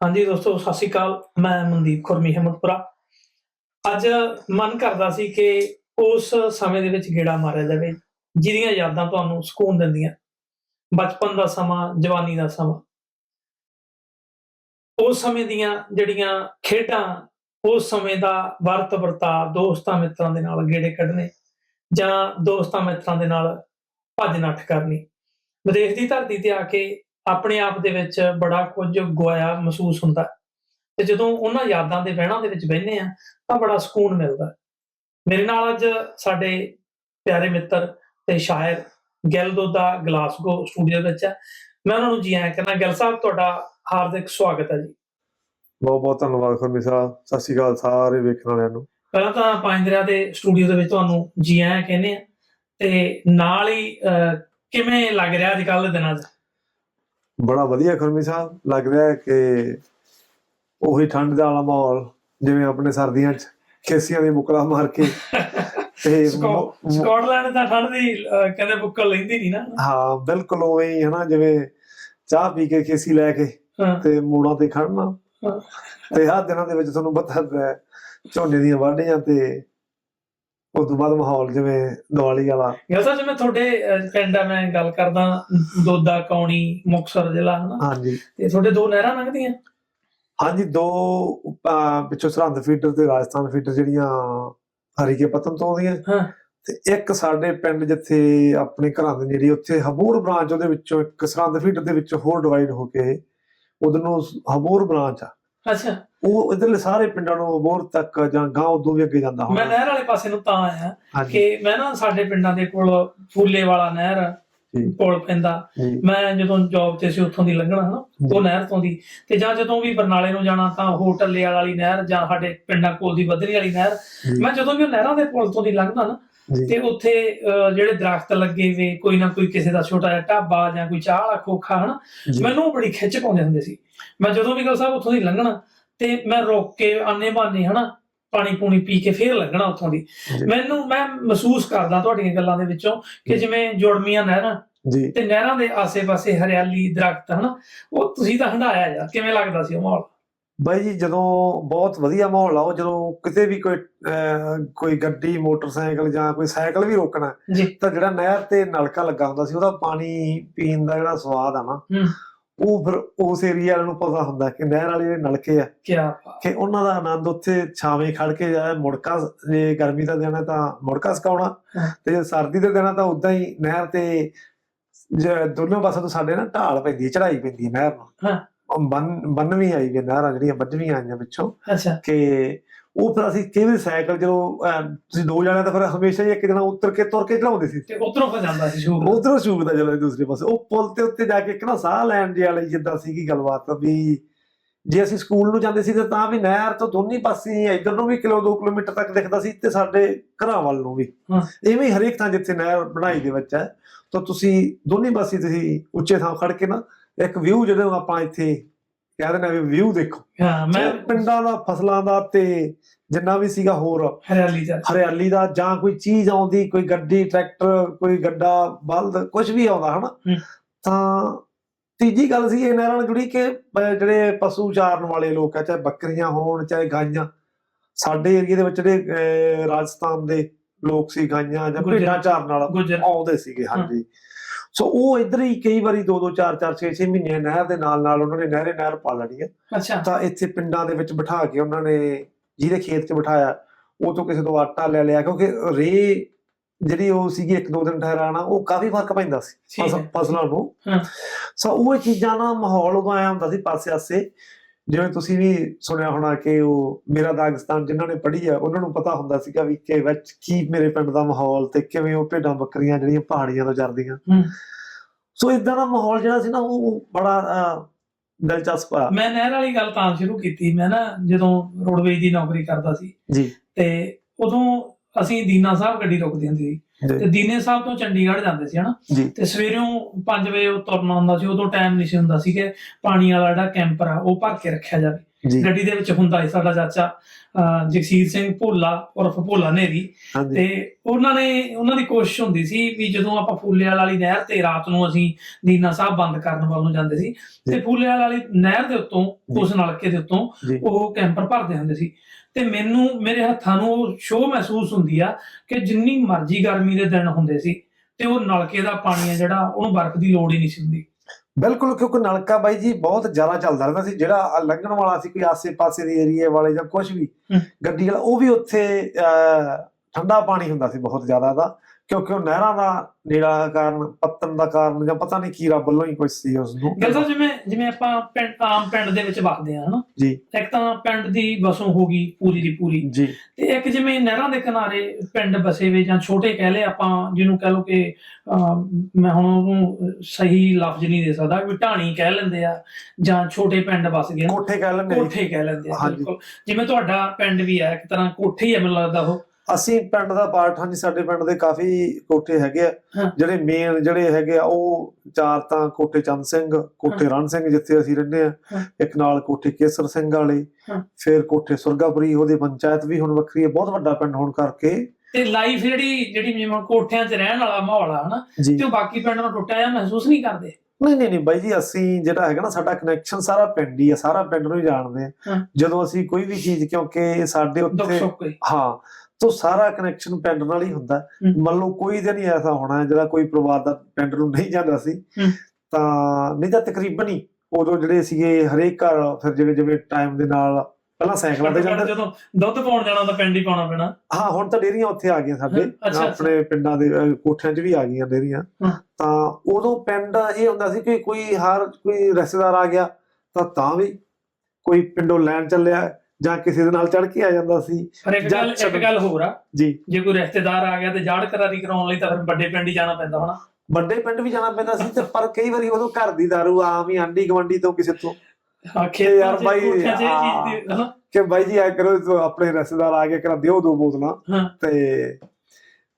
ਹਾਂਜੀ ਦੋਸਤੋ, ਸਤਿ ਸ਼੍ਰੀ ਅਕਾਲ। ਮੈਂ ਮਨਦੀਪ ਖੁਰਮੀ ਹਿੰਮਤਪੁਰਾ ਅੱਜ ਮਨ ਕਰਦਾ ਸੀ ਕਿ ਉਸ ਸਮੇਂ ਦੇ ਵਿੱਚ ਗੇੜਾ ਮਾਰਿਆ ਜਾਵੇ, ਜਿਹਦੀਆਂ ਯਾਦਾਂ ਤੁਹਾਨੂੰ ਸਕੂਨ ਦਿੰਦੀਆਂ। ਬਚਪਨ ਦਾ ਸਮਾਂ, ਜਵਾਨੀ ਦਾ ਸਮਾਂ। ਉਸ ਸਮੇਂ ਦੀਆਂ ਜਿਹੜੀਆਂ ਖੇਡਾਂ, ਉਸ ਸਮੇਂ ਦਾ ਵਰਤ ਵਰਤਾ ਦੋਸਤਾਂ ਮਿੱਤਰਾਂ ਦੇ ਨਾਲ ਗੇੜੇ ਕੱਢਣੇ ਜਾਂ ਦੋਸਤਾਂ ਮਿੱਤਰਾਂ ਦੇ ਨਾਲ ਭੱਜ ਨੱਠ ਕਰਨੀ। ਵਿਦੇਸ਼ ਦੀ ਧਰਤੀ ਤੇ ਆ ਕੇ ਆਪਣੇ ਆਪ ਦੇ ਵਿੱਚ ਬੜਾ ਕੁਝ ਗਵਾਇਆ ਮਹਿਸੂਸ ਹੁੰਦਾ। ਤੇ ਜਦੋਂ ਉਹਨਾਂ ਯਾਦਾਂ ਦੇ ਵਹਿਣਾਂ ਦੇ ਵਿੱਚ ਬਹਿੰਦੇ ਆ ਤਾਂ ਬੜਾ ਸਕੂਨ ਮਿਲਦਾ। ਮੇਰੇ ਨਾਲ ਅੱਜ ਸਾਡੇ ਪਿਆਰੇ ਮਿੱਤਰ ਤੇ ਸ਼ਾਇਰ ਗਿਲ ਦੋਦਾ ਗਲਾਸਗੋ ਸਟੂਡੀਓ ਵਿੱਚ ਹੈ। ਮੈਂ ਉਹਨਾਂ ਨੂੰ ਜੀ ਆਇਆਂ ਕਹਿੰਦਾ ਗਿਲ ਸਾਹਿਬ ਤੁਹਾਡਾ ਹਾਰਦਿਕ ਸਵਾਗਤ ਹੈ ਜੀ। ਬਹੁਤ ਬਹੁਤ ਧੰਨਵਾਦ ਖੁਰਮੀ ਸਾਹਿਬ। ਸਤਿ ਸ਼੍ਰੀ ਅਕਾਲ ਸਾਰੇ ਵੇਖਣ ਵਾਲਿਆਂ ਨੂੰ। ਪਹਿਲਾਂ ਤਾਂ ਪੰਜ ਦਰਿਆ ਦੇ ਸਟੂਡੀਓ ਦੇ ਵਿੱਚ ਤੁਹਾਨੂੰ ਜੀ ਆਇਆਂ ਕਹਿੰਦੇ ਆ ਤੇ ਨਾਲ ਹੀ ਕਿਵੇਂ ਲੱਗ ਰਿਹਾ ਅੱਜ ਕੱਲ੍ਹ ਦੇ ਦਿਨਾਂ 'ਚ? ਬੜਾ ਵਧੀਆ ਖੁਰਮੀ ਸਾਹਿਬ ਲੱਗ ਰਿਹਾ ਹੈ ਕਿ ਉਹੀ ਠੰਡ ਦਾ ਵਾਲਾ ਮਾਹੌਲ ਜਿਵੇਂ ਆਪਣੇ ਸਰਦੀਆਂ 'ਚ ਖੇਸੀਆਂ ਦੀ ਮੁਕਲਾ ਮਾਰ ਕੇ ਤੇ ਸਕਾਟਲੈਂਡ ਤਾਂ ਠੰਡ ਦੀ ਕਹਿੰਦੇ ਬੁੱਕਲ ਲੈਂਦੀ ਨਹੀਂ ਨਾ ਹਾਂ ਬਿਲਕੁਲ ਉਵੇਂ ਹੀ ਹਨਾ ਜਿਵੇਂ ਚਾਹ ਪੀ ਕੇ ਖੇਸੀ ਲੈ ਕੇ ਤੇ ਮੂੜਾਂ ਤੇ ਖੜਨਾ। ਤੇ ਆਹ ਦਿਨਾਂ ਦੇ ਵਿੱਚ ਤੁਹਾਨੂੰ ਪਤਾ ਹੈ ਝੋਨੇ ਦੀਆਂ ਵਾਢੀਆਂ ਤੇ ਉਸ ਤੋਂ ਬਾਅਦ ਮਾਹੌਲ ਜਿਵੇਂ ਦੀਵਾਲੀ ਵਾਲਾ। ਗੱਲ ਤਾਂ ਜਿਵੇਂ ਤੁਹਾਡੇ ਅਹ, ਪਿੰਡ ਆ ਮੈਂ ਗੱਲ ਕਰਦਾ ਦੋਦਾ ਕੌਣੀ ਮੁਕਸਰ ਜ਼ਿਲ੍ਹਾ ਹਨਾ? ਹਾਂਜੀ। ਤੇ ਤੁਹਾਡੇ ਦੋ ਨਹਿਰਾਂ ਲੰਘਦੀਆਂ? ਹਾਂਜੀ ਦੋ ਅਹ, ਪਿੱਛੋਂ ਸਰਹੰਦ ਫੀਡਰ ਤੇ ਰਾਜਸਥਾਨ ਫੀਡਰ ਜਿਹੜੀਆਂ ਹਰੀਕੇ ਪਤਨ ਤੋਂ ਆਉਂਦੀਆਂ। ਹਾਂ। ਤੇ ਇੱਕ ਸਾਡੇ ਪਿੰਡ ਜਿੱਥੇ ਆਪਣੇ ਘਰਾਂ ਦੇ ਨੇੜੇ ਉੱਥੇ ਹਬੂਰ ਬ੍ਰਾਂਚ ਉਹਦੇ ਵਿੱਚੋਂ ਇੱਕ ਸਰਹੰਦ ਫੀਡਰ ਦੇ ਵਿੱਚ ਹੋਰ ਡਿਵਾਈਡ ਹੋ ਕੇ ਉਧਰ ਨੂੰ ਹਬੂਰ ਬ੍ਰਾਂਚ ਆ। ਅੱਛਾ। ਉਹ ਇਧਰਲੇ ਸਾਰੇ ਪਿੰਡਾਂ ਨੂੰ ਹਬੂਰ ਤੱਕ ਜਾਂ ਗਾਂ ਉਦੋਂ ਵੀ ਅੱਗੇ ਜਾਂਦਾ ਮੈਂ ਹੋਣਾ ਨਹਿਰ ਵਾਲੇ ਪਾਸੇ ਨੂੰ ਤਾਂ ਆਇਆ ਕਿ ਮੈਂ ਨਾ ਸਾਡੇ ਪਿੰਡਾਂ ਦੇ ਕੋਲ ਫੂਲੇ ਵਾਲਾ ਨਹਿਰ। ਕੋਲ ਪੈਂਦਾ। ਮੈਂ ਜਦੋਂ ਜੌਬ ਤੇ ਸੀ ਉੱਥੋਂ ਦੀ ਲੰਘਣਾ ਹਨਾ ਉਹ ਨਹਿਰ ਤੋਂ ਦੀ। ਤੇ ਜਾਂ ਜਦੋਂ ਵੀ ਬਰਨਾਲੇ ਨੂੰ ਜਾਣਾ ਤਾਂ ਹੋਟਲ ਵਾਲੀ ਨਹਿਰ ਜਾਂ ਸਾਡੇ ਪਿੰਡਾਂ ਕੋਲ ਦੀ ਬੱਦਰੀ ਵਾਲੀ ਨਹਿਰ। ਮੈਂ ਜਦੋਂ ਵੀ ਉਹ ਨਹਿਰਾਂ ਦੇ ਪੁਲ ਤੋਂ ਦੀ ਲੰਘਦਾ ਨਾ ਤੇ ਉੱਥੇ ਜਿਹੜੇ ਦਰਖਤ ਲੱਗੇ ਵੇ ਕੋਈ ਨਾ ਕੋਈ ਕਿਸੇ ਦਾ ਛੋਟਾ ਜਿਹਾ ਢਾਬਾ ਜਾਂ ਕੋਈ ਚਾਹ ਵਾਲਾ ਖੋਖਾ ਹਨਾ। ਮੈਨੂੰ ਬੜੀ ਖਿੱਚ ਪਾਉਂਦੇ ਹੁੰਦੇ ਸੀ। ਮੈਂ ਜਦੋਂ ਵੀ ਗੱਲ ਸਾਹਿਬ ਉੱਥੋਂ ਦੀ ਲੰਘਣਾ ਤੇ ਮੈਂ ਰੋਕ ਕੇ ਆਨੇ ਬਾਨੇ ਹਨਾ ਪਾਣੀ ਪੂਣੀ ਪੀ ਕੇ ਫੇਰ ਲੰਘਣਾ ਉੱਥੋਂ ਦੀ। ਮੈਨੂੰ ਮੈਂ ਮਹਿਸੂਸ ਕਰਦਾ ਤੁਹਾਡੀਆਂ ਗੱਲਾਂ ਦੇ ਵਿੱਚੋਂ ਕਿ ਜਿਵੇਂ ਜੁੜਮੀਆਂ ਨਹਿਰਾਂ ਜੀ। ਤੇ ਨਹਿਰਾਂ ਦੇ ਆਸੇ-ਪਾਸੇ ਹਰਿਆਲੀ ਦਰਖਤ ਹਨਾ ਉਹ ਤੁਸੀਂ ਤਾਂ ਹੰਡਾਇਆ ਯਾਰ ਕਿਵੇਂ ਲੱਗਦਾ ਸੀ ਉਹ ਮਾਹੌਲ? ਬਾਈ ਜੀ ਜਦੋਂ ਬਹੁਤ ਵਧੀਆ ਮਾਹੌਲ ਆ ਉਹ ਜਦੋਂ ਕਿਤੇ ਵੀ ਕੋਈ ਕੋਈ ਗੱਡੀ ਮੋਟਰਸਾਈਕਲ ਜਾਂ ਕੋਈ ਸਾਈਕਲ ਵੀ ਰੋਕਣਾ ਤਾਂ ਜਿਹੜਾ ਨਹਿਰ ਤੇ ਨਲਕਾ ਲੱਗਾ ਹੁੰਦਾ ਸੀ ਉਹਦਾ ਪਾਣੀ ਪੀਣ ਦਾ ਜਿਹੜਾ ਸਵਾਦ ਆ ਨਾ ਹੂੰ। ਉਹ ਫਿਰ ਉਸ ਏਰੀਆ ਵਾਲਿਆਂ ਨੂੰ ਪਤਾ ਹੁੰਦਾ ਕਿ ਨਹਿਰ ਵਾਲੇ ਜਿਹੜੇ ਨਲਕੇ ਆ ਕੀ ਕਿ ਉਹਨਾਂ ਦਾ ਆਨੰਦ ਉੱਥੇ ਛਾਵੇਂ ਖੜ ਕੇ ਜਾਂ ਮੁੜਕਾ ਜੇ ਗਰਮੀ ਦਾ ਦਿਨ ਹੈ ਤਾਂ ਮੁੜਕਾ ਸਕਾਉਣਾ। ਤੇ ਜੇ ਸਰਦੀ ਦੇ ਦਿਨ ਹੈ ਤਾਂ ਉਦਾਂ ਹੀ ਨਹਿਰ ਤੇ ਜੇ ਦੋਨੋਂ ਪਾਸੇ ਤੋਂ ਸਾਡੇ ਨਾ ਢਾਲ ਪੈਂਦੀ ਹੈ ਚੜਾਈ ਪੈਂਦੀ ਹੈ ਨਹਿਰ ਨੂੰ ਹਾਂ। ਬੰਨ ਬੰਨ ਵੀ ਆਈ ਵੀ ਨਹਿਰਾਂ ਜਿਹੜੀਆਂ ਵੱਜਵੀਆਂ ਆਈਆਂ ਪਿੱਛੋਂ ਅੱਛਾ ਕਿ ਉਹ ਫਿਰ ਅਸੀਂ ਕਈ ਵਾਰੀ ਸਾਈਕਲ ਜਦੋਂ ਤੁਸੀਂ ਦੋ ਜਣੇ ਤਾਂ ਫਿਰ ਹਮੇਸ਼ਾ ਹੀ ਇੱਕ ਜਣਾ ਉੱਤਰ ਕੇ ਤੁਰ ਕੇ ਚਲਾਉਂਦੇ ਸੀ। ਤੇ ਉਧਰੋਂ ਹੋ ਜਾਂਦਾ ਸੀ ਸ਼ੂਟ। ਉਧਰੋਂ ਸ਼ੂਕਦਾ ਚਲੋ ਦੂਸਰੇ ਪਾਸੇ ਉਹ ਪੁਲ ਤੇ ਉੱਤੇ ਜਾ ਕੇ ਇੱਕ ਨਾ ਸਾਹ ਲੈਣ ਦੇ ਵਾਲੀ ਜਿੱਦਾਂ ਸੀਗੀ ਗੱਲਬਾਤ ਵੀ ਜੇ ਅਸੀਂ ਸਕੂਲ ਨੂੰ ਜਾਂਦੇ ਸੀ ਤਾਂ ਤਾਂ ਵੀ ਨਹਿਰ ਤੋਂ ਦੋਨੀ ਪਾਸੇ ਇਧਰ ਨੂੰ ਵੀ ਕਿਲੋ 2 ਕਿਲੋਮੀਟਰ ਤੱਕ ਦਿਖਦਾ ਸੀ ਤੇ ਸਾਡੇ ਘਰਾਂ ਵੱਲ ਨੂੰ ਵੀ। ਇਵੇਂ ਹੀ ਹਰੇਕ ਥਾਂ ਜਿੱਥੇ ਨਹਿਰ ਬਣਾਈ ਦੇ ਵਿੱਚ ਹੈ ਤਾਂ ਤੁਸੀਂ ਦੋਨੀ ਪਾਸੇ ਤੁਸੀਂ ਉੱਚੇ ਥਾਂ ਖੜ ਕੇ ਨਾ ਇੱਕ ਵਿਊ ਜਿਹੜਾ ਆਪਾਂ ਇੱਥੇ ਕਹਿ ਦਿੰਦੇ ਆ ਵੀ ਵਿਊ ਦੇਖੋ। ਹਾਂ ਮੈਂ ਪਿੰਡਾਂ ਦਾ ਫਸਲਾਂ ਦਾ ਤੇ ਜਿੰਨਾ ਵੀ ਸੀਗਾ ਹੋਰ ਹਰਿਆਲੀ ਦਾ। ਹਰਿਆਲੀ ਦਾ ਜਾਂ ਕੋਈ ਚੀਜ਼ ਆਉਂਦੀ ਕੋਈ ਗੱਡੀ ਟਰੈਕਟਰ ਕੋਈ ਗੱਡਾ ਬਲਦ ਕੁਝ ਵੀ ਆਉਂਦਾ ਹਨਾ। ਤਾਂ ਤੀਜੀ ਗੱਲ ਸੀ ਇਹਨਾਂ ਨਾਲ ਜੁੜੀ ਕਿ ਜਿਹੜੇ ਪਸ਼ੂ ਚਾਰਨ ਵਾਲੇ ਲੋਕ ਆ ਚਾਹੇ ਬੱਕਰੀਆਂ ਹੋਣ ਚਾਹੇ ਗਾਈਆਂ ਸਾਡੇ ਏਰੀਆ ਦੇ ਵਿੱਚ ਜਿਹੜੇ ਰਾਜਸਥਾਨ ਦੇ ਲੋਕ ਸੀ ਗਾਈਆਂ ਜਾਂ। ਭੇਡਾਂ ਚਾਰਨ ਗੁਜਰ। ਆਉਂਦੇ ਸੀਗੇ ਹਾਂਜੀ। ਸੋ ਉਹ ਇੱਧਰ ਹੀ ਕਈ ਵਾਰੀ 2 2 4 4 6 6 ਮਹੀਨੇ ਨਹਿਰ ਦੇ ਨਾਲ ਨਾਲ ਉਹਨਾਂ ਨੇ ਨਹਿਰੇ ਨਹਿਰ ਪਾ ਲੈਣੀ ਹੈ। ਅੱਛਾ। ਤਾਂ ਇੱਥੇ ਪਿੰਡਾਂ ਦੇ ਵਿੱਚ ਬਿਠਾ ਕੇ ਉਹਨਾਂ ਨੇ ਜਿਹਦੇ ਖੇਤ 'ਚ ਬਿਠਾਇਆ ਉਹ ਤੋਂ ਕਿਸੇ ਤੋਂ ਆਟਾ ਲੈ ਲਿਆ ਕਿਉਂਕਿ ਰੇ ਜਿਹੜੀ ਉਹ ਸੀਗੀ ਇੱਕ ਦੋ ਦਿਨ ਠਹਿਰਾਣਾ ਉਹ ਕਾਫੀ ਫ਼ਰਕ ਪੈਂਦਾ ਸੀ ਫਸਲਾਂ ਨੂੰ। ਸੋ ਉਹ ਚੀਜ਼ਾਂ ਨਾਲ ਮਾਹੌਲ ਉਦੋਂ ਆਇਆ ਹੁੰਦਾ ਸੀ ਪਾਸੇ ਆਸੇ ਜਿਵੇਂ ਤੁਸੀਂ ਵੀ ਸੁਣਿਆ ਹੋਣਾ ਕਿ ਉਹ ਮੇਰਾ ਦਾਗਿਸਤਾਨ ਜਿਨ੍ਹਾਂ ਨੇ ਪੜ੍ਹੀ ਆ ਉਹਨਾਂ ਨੂੰ ਪਤਾ ਹੁੰਦਾ ਸੀਗਾ ਵੀ ਕਿ ਵਿੱਚ ਕੀ ਮੇਰੇ ਪਿੰਡ ਦਾ ਮਾਹੌਲ ਤੇ ਕਿਵੇਂ ਉਹ ਭੇਡਾਂ ਬੱਕਰੀਆਂ ਜਿਹੜੀਆਂ ਪਹਾੜੀਆਂ ਤੋਂ ਚਰਦੀਆਂ ਹੂੰ। ਸੋ ਇਦਾਂ ਦਾ ਮਾਹੌਲ ਜਿਹੜਾ ਸੀ ਨਾ ਉਹ ਬੜਾ ਦਿਲਚਸਪ ਆ ਮੈਂ ਨਹਿਰ ਵਾਲੀ ਗੱਲ ਤਾਂ ਸ਼ੁਰੂ ਕੀਤੀ ਮੈਂ ਨਾ ਜਦੋਂ ਰੋਡਵੇਜ ਦੀ ਨੌਕਰੀ ਕਰਦਾ ਸੀ ਜੀ ਤੇ ਉਦੋਂ ਅਸੀਂ ਦੀਨਾ ਸਾਹਿਬ ਗੱਡੀ ਰੋਕਦੀ ਹੁੰਦੀ ਸੀ। ਤੇ ਦੀਨੇ ਸਾਹਿਬ ਤੋਂ ਚੰਡੀਗੜ੍ਹ ਜਾਂਦੇ ਸੀ ਹਨਾ? ਤੇ ਸਵੇਰੋਂ 5 ਵਜੇ ਉਹ ਤੁਰਨਾ ਹੁੰਦਾ ਸੀ ਉਦੋਂ ਟਾਈਮ ਨਹੀਂ ਸੀ ਹੁੰਦਾ ਸੀ ਕਿ ਪਾਣੀ ਵਾਲਾ ਜਿਹੜਾ ਕੈਂਪਰ ਆ ਉਹ ਭਰ ਕੇ ਰੱਖਿਆ ਜਾਵੇ। ਜੀ। ਗੱਡੀ ਦੇ ਵਿੱਚ ਹੁੰਦਾ ਸੀ ਸਾਡਾ ਚਾਚਾ ਜਗਸੀਰ ਸਿੰਘ ਭੋਲਾ ਉਰਫ ਭੋਲਾ ਨੇਰੀ। ਤੇ ਉਹਨਾਂ ਨੇ ਉਹਨਾਂ ਦੀ ਕੋਸ਼ਿਸ਼ ਹੁੰਦੀ ਸੀ ਵੀ ਜਦੋਂ ਆਪਾਂ ਫੂਲੇਵਾਲ ਵਾਲੀ ਨਹਿਰ ਤੇ ਰਾਤ ਨੂੰ ਅਸੀਂ ਦੀਨਾ ਸਾਹਿਬ ਬੰਦ ਕਰਨ ਵੱਲ ਨੂੰ ਜਾਂਦੇ ਸੀ ਤੇ। ਫੂਲੇਵਾਲ ਵਾਲੀ ਨਹਿਰ ਦੇ ਉੱਤੋਂ। ਉਸ ਨਲਕੇ ਦੇ ਉੱਤੋਂ ਉਹ ਕੈਂਪਰ ਭਰਦੇ ਹੁੰਦੇ ਸੀ। ਤੇ ਮੈਨੂੰ ਮੇਰੇ ਹੱਥਾਂ ਨੂੰ ਉਹ ਸ਼ੋਅ ਮਹਿਸੂਸ ਹੁੰਦੀ ਆ ਕਿ ਜਿੰਨੀ ਮਰਜ਼ੀ ਗਰਮੀ ਦੇ ਦਿਨ ਹੁੰਦੇ ਸੀ ਤੇ ਉਹ ਨਲਕੇ ਦਾ ਪਾਣੀ ਆ ਜਿਹੜਾ ਉਹਨੂੰ ਬਰਫ਼ ਦੀ ਲੋੜ ਹੀ ਨਹੀਂ ਸੀ ਹੁੰਦੀ। ਬਿਲਕੁਲ ਕਿਉਂਕਿ ਨਲਕਾ ਬਾਈ ਜੀ ਬਹੁਤ ਜ਼ਿਆਦਾ ਚੱਲਦਾ ਰਹਿੰਦਾ ਸੀ ਜਿਹੜਾ ਲੰਘਣ ਵਾਲਾ ਸੀ ਕੋਈ ਆਸੇ-ਪਾਸੇ ਦੇ ਏਰੀਏ ਵਾਲੇ ਜਾਂ ਕੁਝ ਵੀ। ਗੱਡੀ ਵਾਲਾ ਉਹ ਵੀ ਉੱਥੇ ਠੰਡਾ ਪਾਣੀ ਹੁੰਦਾ ਸੀ ਬਹੁਤ ਜ਼ਿਆਦਾ ਦਾ ਕਿਉਂਕਿ ਉਹ ਨਹਿਰਾਂ ਦਾ ਨੇੜਾ ਕਾਰਨ ਪੱਤਨ ਦਾ ਕਾਰਨ ਜਾਂ ਪਤਾ ਨਹੀਂ ਕੀ ਰੱਬ ਵੱਲੋਂ ਹੀ ਕੁਝ ਸੀ ਉਸ ਨੂੰ ਤਾਂ ਜਿਵੇਂ ਜਿਵੇਂ ਆਪਾਂ ਪਿੰਡ ਆਮ ਪਿੰਡ ਦੇ ਵਿੱਚ ਵਸਦੇ ਆ ਹਨਾ? ਜੀ। ਇੱਕ ਤਾਂ ਪਿੰਡ ਦੀ ਵਸੋਂ ਹੋ ਗਈ ਪੂਰੀ ਦੀ ਪੂਰੀ। ਜੀ। ਤੇ ਇੱਕ ਜਿਵੇਂ ਨਹਿਰਾਂ ਦੇ ਕਿਨਾਰੇ ਪਿੰਡ ਬਸੇ ਵੇ ਜਾਂ ਛੋਟੇ ਕਹਿ ਲਏ ਆਪਾਂ ਜਿਹਨੂੰ ਕਹਿ ਲਓ ਕਿ ਮੈਂ ਹੁਣ ਉਹਨੂੰ ਸਹੀ ਲਫ਼ਜ਼ ਨਹੀਂ ਦੇ ਸਕਦਾ ਵੀ ਢਾਣੀ ਕਹਿ ਲੈਂਦੇ ਆ ਜਾਂ ਛੋਟੇ ਪਿੰਡ ਬਸ ਗਏ। ਕੋਠੇ ਕਹਿ ਲੈਂਦੇ ਆ। ਕੋਠੇ ਕਹਿ ਲੈਂਦੇ ਆ। ਬਿਲਕੁਲ। ਜਿਵੇਂ ਤੁਹਾਡਾ ਪਿੰਡ ਵੀ ਹੈ ਇੱਕ ਤਰ੍ਹਾਂ ਕੋਠੇ ਹੀ ਹੈ ਮੈਨੂੰ ਲੱਗਦਾ ਉਹ। ਅਸੀਂ ਪਿੰਡ ਦਾ ਪਾਰਟ ਹਾਂ ਜੀ ਸਾਡੇ ਪਿੰਡ ਦੇ ਕਾਫੀ ਕੋਠੇ ਹੈਗੇ ਆ। ਜਿਹੜੇ ਮੇਨ ਜਿਹੜੇ ਹੈਗੇ ਆ ਉਹ ਚਾਰ ਤਾਂ ਕੋਠੇ ਚੰਦ ਸਿੰਘ ਕੋਠੇ ਰਣ ਸਿੰਘ ਜਿੱਥੇ ਅਸੀਂ ਰਹਿੰਦੇ ਆ। ਇੱਕ ਨਾਲ ਕੋਠੇ ਕੇਸਰ ਸਿੰਘ ਵਾਲੇ। ਫਿਰ ਕੋਠੇ ਸੁਰਗਾਪੁਰੀ ਉਹਦੀ ਪੰਚਾਇਤ ਵੀ ਹੁਣ ਵੱਖਰੀ ਹੈ ਬਹੁਤ ਵੱਡਾ ਪਿੰਡ ਹੋਣ ਕਰਕੇ ਤੇ ਲਾਈਫ ਜਿਹੜੀ ਜਿਹੜੀ ਜਿਵੇਂ ਕੋਠਿਆਂ 'ਚ ਰਹਿਣ ਵਾਲਾ ਮਾਹੌਲ ਆ ਹਨਾ ਤੇ ਉਹ ਬਾਕੀ ਪਿੰਡ ਨਾਲ ਟੁੱਟਿਆ ਜਾਂ ਮਹਿਸੂਸ ਨਹੀਂ ਕਰਦੇ ਨਹੀਂ ਨਹੀਂ ਨਹੀਂ ਬਾਈ ਜੀ ਅਸੀਂ ਜਿਹੜਾ ਹੈਗਾ ਨਾ ਸਾਡਾ ਕਨੈਕਸ਼ਨ ਸਾਰਾ ਪਿੰਡ ਹੀ ਆ ਸਾਰਾ ਪਿੰਡ ਨੂੰ ਹੀ ਜਾਣਦੇ ਆ। ਜਦੋਂ ਅਸੀਂ ਕੋਈ ਵੀ ਚੀਜ਼ ਕਿਉਂਕਿ ਸਾਡੇ ਉੱਤੇ ਹਾਂ ਤੋਂ ਸਾਰਾ ਕਨੈਕਸ਼ਨ ਪਿੰਡ ਨਾਲ ਹੀ ਹੁੰਦਾ। ਮੰਨ ਲਓ ਕੋਈ ਦਿਨ ਹੀ ਐਸਾ ਹੋਣਾ ਜਿਹੜਾ ਕੋਈ ਪਰਿਵਾਰ ਦਾ ਪਿੰਡ ਨੂੰ ਨਹੀਂ ਜਾਂਦਾ ਸੀ। ਤਾਂ ਨਹੀਂ ਤਾਂ ਤਕਰੀਬਨ ਹੀ ਉਦੋਂ ਜਿਹੜੇ ਸੀਗੇ ਹਰੇਕ ਘਰ ਫਿਰ ਜਿਵੇਂ ਜਿਵੇਂ ਟਾਈਮ ਦੇ ਨਾਲ ਪਹਿਲਾਂ ਸਾਈਕਲਾਂ ਤੇ ਜਾਂਦੇ ਜਦੋਂ ਦੁੱਧ ਪਾਉਣ ਜਾਣਾ ਤਾਂ ਪਿੰਡ ਹੀ ਪਾਉਣਾ ਪੈਣਾ ਹਾਂ ਹੁਣ ਤਾਂ ਡੇਰੀਆਂ ਉੱਥੇ ਆ ਗਈਆਂ ਸਾਡੇ ਆਪਣੇ ਪਿੰਡਾਂ ਦੇ ਕੋਠਿਆਂ 'ਚ ਵੀ ਆ ਗਈਆਂ ਡੇਰੀਆਂ। ਤਾਂ ਉਦੋਂ ਪਿੰਡ ਇਹ ਹੁੰਦਾ ਸੀ ਕਿ ਕੋਈ ਹਰ ਕੋਈ ਰਿਸ਼ਤੇਦਾਰ ਆ ਗਿਆ ਤਾਂ ਤਾਂ ਵੀ ਕੋਈ ਪਿੰਡੋਂ ਲੈਣ ਚੱਲਿਆ ਜਾਂ ਕਿਸੇ ਦੇ ਨਾਲ ਚੜ ਕੇ ਆ ਜਾਂਦਾ ਸੀ। ਪਰ ਇੱਕ ਗੱਲ ਇੱਕ ਗੱਲ ਹੋਰ ਆ। ਜੀ। ਜੇ ਕੋਈ ਰਿਸ਼ਤੇਦਾਰ ਆ ਗਿਆ ਤੇ ਜਾੜ ਕਰਾਰੀ ਕਰਾਉਣ ਲਈ ਤਾਂ ਫਿਰ ਵੱਡੇ ਪਿੰਡ ਹੀ ਜਾਣਾ ਪੈਂਦਾ ਹੋਣਾ। ਵੱਡੇ ਪਿੰਡ ਵੀ ਜਾਣਾ ਪੈਂਦਾ ਸੀ ਤੇ ਪਰ ਕਈ ਵਾਰੀ ਉਦੋਂ ਘਰ ਦੀ ਦਾਰੂ ਆਮ ਹੀ ਆਂਢੀ ਗਵੰਡੀ ਤੋਂ ਕਿਸੇ ਤੋਂ। ਹਾਂ ਯਾਰ ਬਾਈ, ਕਿ ਬਾਈ ਜੀ ਆ ਕਰੋ ਆਪਣੇ ਰਿਸ਼ਤੇਦਾਰ ਆ ਕੇ ਕਰਾ ਦਿਓ ਦੋ ਬੋਤਲਾਂ। ਤੇ